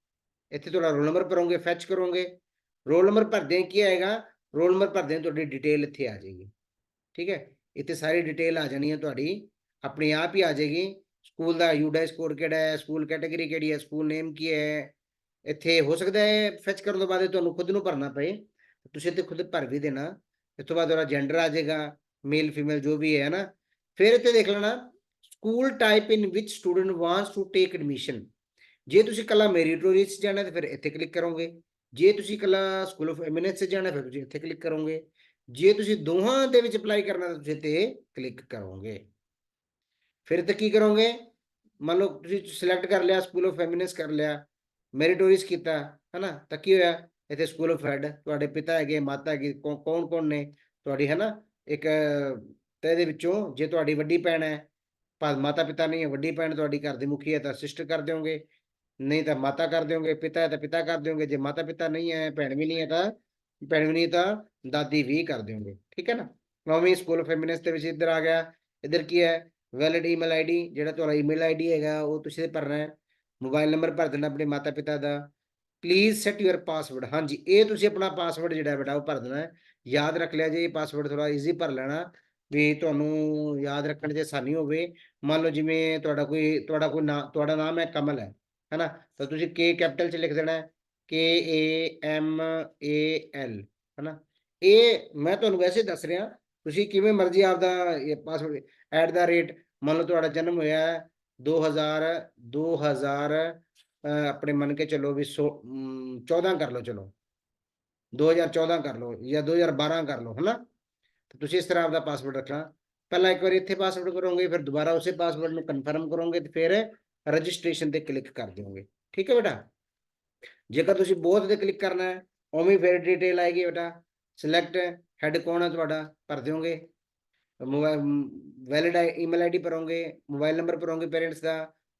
ਇੱਥੇ ਤੁਹਾਡਾ ਰੋਲ ਨੰਬਰ ਭਰੋਗੇ ਫੈਚ ਕਰੋਗੇ। ਰੋਲ ਨੰਬਰ ਭਰਦੇ ਕੀ ਆਏਗਾ? ਰੋਲ ਨੰਬਰ ਭਰਦੇ ਤੁਹਾਡੀ ਡਿਟੇਲ ਇੱਥੇ ਆ ਜਾਏਗੀ। ਠੀਕ ਹੈ? ਇੱਥੇ ਸਾਰੀ ਡਿਟੇਲ ਆ ਜਾਣੀ ਹੈ ਤੁਹਾਡੀ, ਆਪਣੇ ਆਪ ਹੀ ਆ ਜਾਏਗੀ। ਸਕੂਲ ਦਾ ਯੂਡਾਈਸ ਕੋਡ ਕਿਹੜਾ ਹੈ, ਸਕੂਲ ਕੈਟਾਗਰੀ ਕਿਹੜੀ ਹੈ, ਸਕੂਲ ਨੇਮ ਕੀ ਹੈ, ਇੱਥੇ ਹੋ ਸਕਦਾ ਹੈ ਫੈਚ ਕਰਨ ਤੋਂ ਬਾਅਦ ਤੁਹਾਨੂੰ ਖੁਦ ਨੂੰ ਭਰਨਾ ਪਏ, ਤੁਸੀਂ ਇੱਥੇ ਖੁਦ ਭਰ ਵੀ ਦੇਣਾ, ਇਸ ਤੋਂ ਬਾਅਦ ਉਹਦਾ ਜੈਂਡਰ ਆ ਜਾਏਗਾ ਮੇਲ ਫੀਮੇਲ ਜੋ ਵੀ ਹੈ ਨਾ ਫਿਰ ਇੱਥੇ ਦੇਖ ਲੈਣਾ, school type in which student wants to take admission ਜੇ ਤੁਸੀਂ ਕੱਲਾ ਮੈਰੀਟੋਰੀਅਸ 'ਚ ਜਾਣਾ ਤਾਂ ਫਿਰ ਇੱਥੇ ਕਲਿੱਕ ਕਰੋਗੇ, ਜੇ ਤੁਸੀਂ ਕੱਲਾ ਸਕੂਲ ਆਫ ਐਮਿਨੈਂਸ 'ਚ ਜਾਣਾ ਫਿਰ ਤੁਸੀਂ ਇੱਥੇ ਕਲਿੱਕ ਕਰੋਗੇ, ਜੇ ਤੁਸੀਂ ਦੋਹਾਂ ਦੇ ਵਿੱਚ ਅਪਲਾਈ ਕਰਨਾ ਤਾਂ ਤੁਸੀਂ ਇੱਥੇ ਕਲਿੱਕ ਕਰੋਗੇ। ਫਿਰ ਤਾਂ ਕੀ ਕਰੋਗੇ? ਮੰਨ ਲਓ ਤੁਸੀਂ ਸਿਲੈਕਟ ਕਰ ਲਿਆ ਸਕੂਲ ਆਫ ਐਮਿਨੈਂਸ ਕਰ ਲਿਆ ਮੈਰੀਟੋਰੀਅਸ ਕੀਤਾ, ਹਨਾ? ਤਾਂ ਕੀ ਹੋਇਆ? ਇੱਥੇ ਸਕੂਲ ਆਫ ਹੈਡ ਤੁਹਾਡੇ ਪਿਤਾ ਹੈਗੇ, ਮਾਤਾ ਹੈਗੀ ਕੌਣ ਕੌਣ ਨੇ? ਤੁਹਾਡੀ, ਹਨਾ? ਇੱਕ ਤੇ ਇਹਦੇ ਵਿੱਚੋਂ ਜੇ ਤੁਹਾਡੀ ਵੱਡੀ ਭੈਣ ਹੈ ਪਰ ਮਾਤਾ ਪਿਤਾ ਨਹੀਂ ਹੈ, ਵੱਡੀ ਭੈਣ ਤੁਹਾਡੀ ਘਰ ਦੀ ਮੁਖੀ ਹੈ, ਤਾਂ ਸਿਸਟਰ ਕਰ ਦਿਓਗੇ। ਨਹੀਂ ਤਾਂ ਮਾਤਾ ਕਰ ਦਿਓਗੇ, ਪਿਤਾ ਹੈ ਤਾਂ ਪਿਤਾ ਕਰ ਦਿਓਗੇ, ਜੇ ਮਾਤਾ ਪਿਤਾ ਨਹੀਂ ਹੈ, ਭੈਣ ਵੀ ਨਹੀਂ ਹੈ ਤਾਂ, ਭੈਣ ਵੀ ਨਹੀਂ ਤਾਂ ਦਾਦੀ ਵੀ ਕਰ ਦਿਓਗੇ, ਠੀਕ ਹੈ ਨਾ? ਨੌਵੀਂ ਸਕੂਲ ਆਫ ਫੈਮਿਨਿਸਟ ਦੇ ਵਿੱਚ ਇੱਧਰ ਆ ਗਿਆ, ਇੱਧਰ ਕੀ ਹੈ? ਵੈਲਿਡ ਈਮੇਲ ਆਈਡੀ ਜਿਹੜਾ ਤੁਹਾਡਾ ਈਮੇਲ ਆਈਡੀ ਹੈਗਾ, ਉਹ ਤੁਸੀਂ ਭਰਨਾ ਹੈ। ਮੋਬਾਈਲ ਨੰਬਰ ਭਰ ਦੇਣਾ ਆਪਣੇ ਮਾਤਾ ਪਿਤਾ ਦਾ। ਪਲੀਜ਼ ਸੈਟ ਯੂਰ ਪਾਸਵਰਡ ਹਾਂਜੀ, ਇਹ ਤੁਸੀਂ ਆਪਣਾ ਪਾਸਵਰਡ ਜਿਹੜਾ ਹੈ ਬੇਟਾ, ਉਹ ਭਰ ਦੇਣਾ ਹੈ। ਯਾਦ ਰੱਖ ਲਿਆ ਜੇ ਇਹ ਪਾਸਵਰਡ ਥੋੜਾ ਈਜ਼ੀ ਭਰ ਲੈਣਾ, ਵੀ ਤੁਹਾਨੂੰ ਯਾਦ ਰੱਖਣ 'ਚ ਆਸਾਨੀ ਹੋਵੇ। ਮੰਨ ਲਓ ਜਿਵੇਂ ਤੁਹਾਡਾ ਕੋਈ ਤੁਹਾਡਾ ਕੋਈ ਨਾਮ ਤੁਹਾਡਾ ਨਾਮ ਹੈ ਕਮਲ ਹੈ, ਹੈਨਾ? ਤਾਂ ਤੁਸੀਂ ਕੇ ਕੈਪੀਟਲ 'ਚ ਲਿਖ ਦੇਣਾ ਹੈ। ਕੇ ਏ ਐਮ ਏ ਐਲ ਹੈਨਾ? ਇਹ ਮੈਂ ਤੁਹਾਨੂੰ ਵੈਸੇ ਦੱਸ ਰਿਹਾ ਤੁਸੀਂ ਕਿਵੇਂ ਮਰਜ਼ੀ ਆਪਦਾ ਇਹ ਪਾਸਵਰਡ ਐਟ ਦਾ ਰੇਟ ਮੰਨ ਲਓ ਤੁਹਾਡਾ ਜਨਮ ਹੋਇਆ ਹੈ 2000 2000 ਅਹ ਆਪਣੇ ਮੰਨ ਕੇ ਚੱਲੋ ਵੀ ਸੌ ਅਮ, 14 ਕਰ ਲਓ ਚਲੋ। 2014 ਕਰ ਲਓ ਜਾਂ 2012 ਕਰ ਲਓ ਹਨਾ? ਤੇ ਤੁਸੀਂ ਇਸ ਤਰ੍ਹਾਂ ਆਪਦਾ ਪਾਸਵਰਡ ਰੱਖਣਾ। ਪਹਿਲਾਂ ਇੱਕ ਵਾਰੀ ਇੱਥੇ ਪਾਸਵਰਡ ਕਰੋਗੇ ਫਿਰ ਦੁਬਾਰਾ ਉਸੇ ਪਾਸਵਰਡ ਨੂੰ ਕਨਫਰਮ ਕਰੋਗੇ ਤੇ ਫਿਰ ਰਜਿਸਟ੍ਰੇਸ਼ਨ ਤੇ ਕਲਿੱਕ ਕਰ ਦਿਓਗੇ। ਠੀਕ ਹੈ ਬੇਟਾ? ਜੇਕਰ ਤੁਸੀਂ ਬੋਥ ਤੇ ਕਲਿੱਕ ਕਰਨਾ ਹੈ ਉਵੇਂ ਫਿਰ ਡਿਟੇਲ ਆਏਗੀ ਬੇਟਾ। ਸਿਲੈਕਟ ਹੈਡ ਕੌਣ ਆ ਤੁਹਾਡਾ? ਭਰ ਦਿਓਗੇ? ਮੋਬਾਈਲ ਵੈਲਿਡ ਈਮੇਲ ਆਈਡੀ ਭਰੋਗੇ ਮੋਬਾਈਲ ਨੰਬਰ ਭਰੋਗੇ ਪੇਰੈਂਟਸ ਦਾ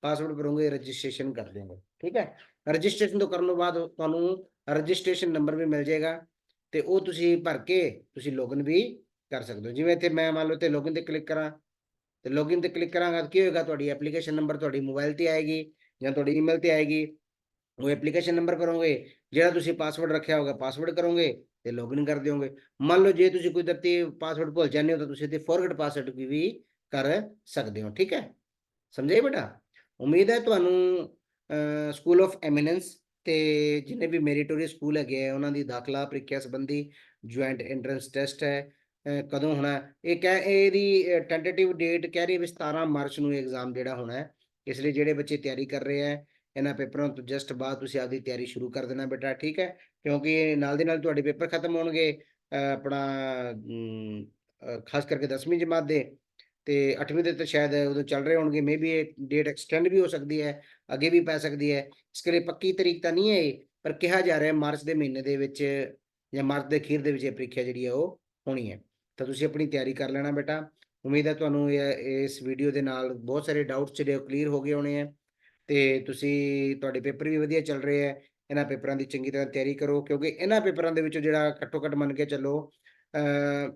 ਪਾਸਵਰਡ ਭਰੋਗੇ ਰਜਿਸਟ੍ਰੇਸ਼ਨ ਕਰ ਦਿਓਗੇ, ਠੀਕ ਹੈ? ਰਜਿਸਟ੍ਰੇਸ਼ਨ ਤੋਂ ਕਰਨ ਤੋਂ ਬਾਅਦ ਤੁਹਾਨੂੰ ਰਜਿਸਟ੍ਰੇਸ਼ਨ ਨੰਬਰ ਵੀ ਮਿਲ ਜਾਏਗਾ ਤੇ ਉਹ ਤੁਸੀਂ ਭਰ ਕੇ ਤੁਸੀਂ ਲੌਗਇਨ ਵੀ ਕਰ ਸਕਦੇ ਹੋ। ਜਿਵੇਂ ਇੱਥੇ ਮੈਂ ਮੰਨ ਲਓ ਤੇ ਲੌਗਇਨ ਤੇ ਕਲਿੱਕ ਕਰਾਂ, ਤੇ ਲੌਗਇਨ ਤੇ ਕਲਿੱਕ ਕਰਾਂਗਾ ਕੀ ਹੋਏਗਾ? ਤੁਹਾਡੀ ਐਪਲੀਕੇਸ਼ਨ ਨੰਬਰ ਤੁਹਾਡੀ ਮੋਬਾਈਲ ਤੇ ਆਏਗੀ ਜਾਂ ਤੁਹਾਡੀ ਈਮੇਲ ਤੇ ਆਏਗੀ, ਉਹ ਐਪਲੀਕੇਸ਼ਨ ਨੰਬਰ ਭਰੋਗੇ ਜਿਹੜਾ ਤੁਸੀਂ ਪਾਸਵਰਡ ਰੱਖਿਆ ਹੋਗਾ ਪਾਸਵਰਡ ਕਰੋਗੇ ਤੇ ਲੌਗਇਨ ਕਰ ਦਿਓਗੇ। ਮੰਨ ਲਓ ਜੇ ਤੁਸੀਂ ਕੋਈ ਦਰਤੀ ਪਾਸਵਰਡ ਭੁੱਲ ਜਾਂਦੇ ਹੋ ਤਾਂ ਤੁਸੀਂ ਤੇ ਫੋਰਗੇਟ ਪਾਸਵਰਡ ਵੀ ਕਰ ਸਕਦੇ ਹੋ, ਠੀਕ ਹੈ? ਸਮਝੇ ਬੇਟਾ? ਉਮੀਦ ਹੈ ਤੁਹਾਨੂੰ ਸਕੂਲ ਆਫ ਐਮੀਨੈਂਸ ਤੇ ਜਿੰਨੇ ਵੀ ਮੈਰੀਟੋਰੀਅਸ ਸਕੂਲ ਹੈਗੇ ਆ, ਉਹਨਾਂ ਦੀ ਦਾਖਲਾ ਪ੍ਰੀਖਿਆ ਸੰਬੰਧੀ ਜੁਆਇੰਟ ਐਂਟਰੈਂਸ ਟੈਸਟ ਹੈ ਕਦੋਂ ਹੋਣਾ ਇਹ ਕਹਿ, ਇਹਦੀ ਟੈਂਟੇਟਿਵ ਡੇਟ ਕਹਿ ਰਹੀ ਵੀ 17 ਮਾਰਚ ਨੂੰ ਐਗਜ਼ਾਮ ਜਿਹੜਾ ਹੋਣਾ ਹੈ। ਇਸ ਲਈ ਜਿਹੜੇ ਬੱਚੇ ਤਿਆਰੀ ਕਰ ਰਹੇ ਹੈ ਇਹਨਾਂ ਪੇਪਰਾਂ ਤੋਂ ਜਸਟ ਬਾਅਦ ਤੁਸੀਂ ਆਪਦੀ ਤਿਆਰੀ ਸ਼ੁਰੂ ਕਰ ਦੇਣਾ ਬੇਟਾ ਠੀਕ ਹੈ? ਕਿਉਂਕਿ ਨਾਲ ਦੇ ਨਾਲ ਤੁਹਾਡੇ ਪੇਪਰ ਖਤਮ ਹੋਣਗੇ ਆਪਣਾ ਖਾਸ ਕਰਕੇ 10ਵੀਂ ਜਮਾਤ ਦੇ ਤੇ 8ਵੀਂ ਦੇ ਤਾਂ ਸ਼ਾਇਦ ਉਦੋਂ ਚੱਲ ਰਹੇ ਹੋਣਗੇ ਮੇਬੀ ਇਹ ਡੇਟ ਐਕਸਟੈਂਡ ਵੀ ਹੋ ਸਕਦੀ ਹੈ ਅੱਗੇ ਵੀ ਪੈ ਸਕਦੀ ਹੈ। ਇਸ ਲਈ ਪੱਕੀ ਤਰੀਕ ਤਾਂ ਨਹੀਂ ਹੈ ਇਹ, ਪਰ ਕਿਹਾ ਜਾ ਰਿਹਾ ਮਾਰਚ ਦੇ ਮਹੀਨੇ ਦੇ ਵਿੱਚ ਜਾਂ ਮਾਰਚ ਦੇ ਅਖੀਰ ਦੇ ਵਿੱਚ ਇਹ ਪ੍ਰੀਖਿਆ ਜਿਹੜੀ ਹੈ ਉਹ ਹੋਣੀ ਹੈ। ਤਾਂ ਤੁਸੀਂ ਆਪਣੀ ਤਿਆਰੀ ਕਰ ਲੈਣਾ ਬੇਟਾ। ਉਮੀਦ ਹੈ ਤੁਹਾਨੂੰ ਇਹ- ਇਸ ਵੀਡੀਓ ਦੇ ਨਾਲ ਬਹੁਤ ਸਾਰੇ ਡਾਊਟਸ ਜਿਹੜੇ ਉਹ ਕਲੀਅਰ ਹੋ ਗਏ ਹੋਣੇ ਆ ਤੇ ਤੁਸੀਂ ਤੁਹਾਡੇ ਪੇਪਰ ਵੀ ਵਧੀਆ ਚੱਲ ਰਹੇ ਹੈ, ਇਹਨਾਂ ਪੇਪਰਾਂ ਦੀ ਚੰਗੀ ਤਰ੍ਹਾਂ ਤਿਆਰੀ ਕਰੋ, ਕਿਉਂਕਿ ਇਹਨਾਂ ਪੇਪਰਾਂ ਦੇ ਵਿੱਚੋਂ ਜਿਹੜਾ ਘੱਟੋ ਘੱਟ ਮੰਨ ਕੇ ਚੱਲੋ ਅ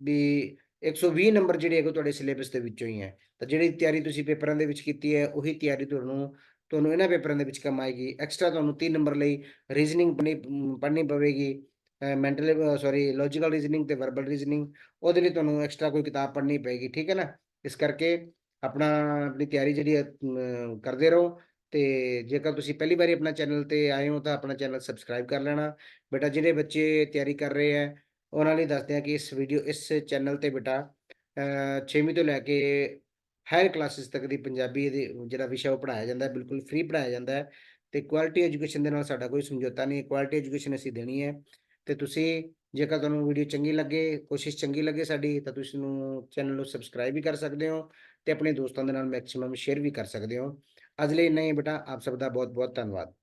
ਵੀ 120 ਨੰਬਰ ਜਿਹੜੇ ਹੈਗੇ ਤੁਹਾਡੇ ਸਿਲੇਬਸ ਦੇ ਵਿੱਚੋਂ ਹੀ ਹੈ। ਤਾਂ ਜਿਹੜੀ ਤਿਆਰੀ ਤੁਸੀਂ ਪੇਪਰਾਂ ਦੇ ਵਿੱਚ ਕੀਤੀ ਹੈ, ਉਹੀ ਤਿਆਰੀ ਤੁਹਾਨੂੰ ਤੁਹਾਨੂੰ ਇਹਨਾਂ ਪੇਪਰਾਂ ਦੇ ਵਿੱਚ ਕੰਮ ਆਏਗੀ। ਐਕਸਟਰਾ ਤੁਹਾਨੂੰ 3 ਨੰਬਰ ਲਈ ਰੀਜ਼ਨਿੰਗ ਪੜ੍ਹਨੀ ਪੜ੍ਹਨੀ ਪਵੇਗੀ ਮੈਂਟਲ ਸੌਰੀ ਲੌਜੀਕਲ ਰੀਜ਼ਨਿੰਗ ਤੇ ਵਰਬਲ ਰੀਜ਼ਨਿੰਗ ਉਹਦੇ ਲਈ ਤੁਹਾਨੂੰ ਐਕਸਟਰਾ ਕੋਈ ਕਿਤਾਬ ਪੜ੍ਹਨੀ ਪਏਗੀ, ਠੀਕ ਹੈ ਨਾ? ਇਸ ਕਰਕੇ ਆਪਣਾ ਆਪਣੀ ਤਿਆਰੀ ਜਿਹੜੀ ਹੈ ਕਰਦੇ ਰਹੋ ਤੇ ਜੇਕਰ ਤੁਸੀਂ ਪਹਿਲੀ ਵਾਰੀ ਆਪਣਾ ਚੈਨਲ ਤੇ ਆਏ ਹੋ ਤਾਂ ਆਪਣਾ ਚੈਨਲ ਸਬਸਕ੍ਰਾਈਬ ਕਰ ਲੈਣਾ। ਬੇਟਾ, ਜਿਹੜੇ ਬੱਚੇ ਤਿਆਰੀ ਕਰ ਰਹੇ ਹੈ, ਉਹਨਾਂ ਲਈ ਦੱਸਦੇ ਹਾਂ ਕਿ ਇਸ ਵੀਡੀਓ, ਇਸ ਚੈਨਲ ਤੇ ਬੇਟਾ 6ਵੀਂ ਤੋਂ ਲੈ ਕੇ ਹਾਇਰ ਕਲਾਸਿਸ ਤੱਕ ਦੀ ਪੰਜਾਬੀ ਦੇ ਜਿਹੜਾ ਵਿਸ਼ਾ ਉਹ ਪੜਾਇਆ ਜਾਂਦਾ ਹੈ, ਬਿਲਕੁਲ ਫ੍ਰੀ ਪੜਾਇਆ ਜਾਂਦਾ ਹੈ ਤੇ ਕੁਆਲਿਟੀ ਐਜੂਕੇਸ਼ਨ ਦੇ ਨਾਲ ਸਾਡਾ ਕੋਈ ਸਮਝੌਤਾ ਨਹੀਂ ਹੈ, ਕੁਆਲਿਟੀ ਐਜੂਕੇਸ਼ਨ ਅਸੀਂ ਦੇਣੀ ਹੈ। ਤੇ ਤੁਸੀਂ ਜੇਕਰ ਤੁਹਾਨੂੰ ਵੀਡੀਓ ਚੰਗੀ ਲੱਗੇ, ਕੋਸ਼ਿਸ਼ ਚੰਗੀ ਲੱਗੇ ਸਾਡੀ, ਤਾਂ ਤੁਸੀਂ ਨੂੰ ਚੈਨਲ ਨੂੰ ਸਬਸਕ੍ਰਾਈਬ ਵੀ ਕਰ ਸਕਦੇ ਹੋ ਤੇ ਆਪਣੇ ਦੋਸਤਾਂ ਦੇ ਨਾਲ ਮੈਕਸਿਮਮ ਸ਼ੇਅਰ ਵੀ ਕਰ ਸਕਦੇ ਹੋ। ਅੱਜ ਲਈ ਇੰਨਾ ਹੀ ਬੇਟਾ, ਆਪ ਸਭ ਦਾ ਬਹੁਤ ਬਹੁਤ ਧੰਨਵਾਦ।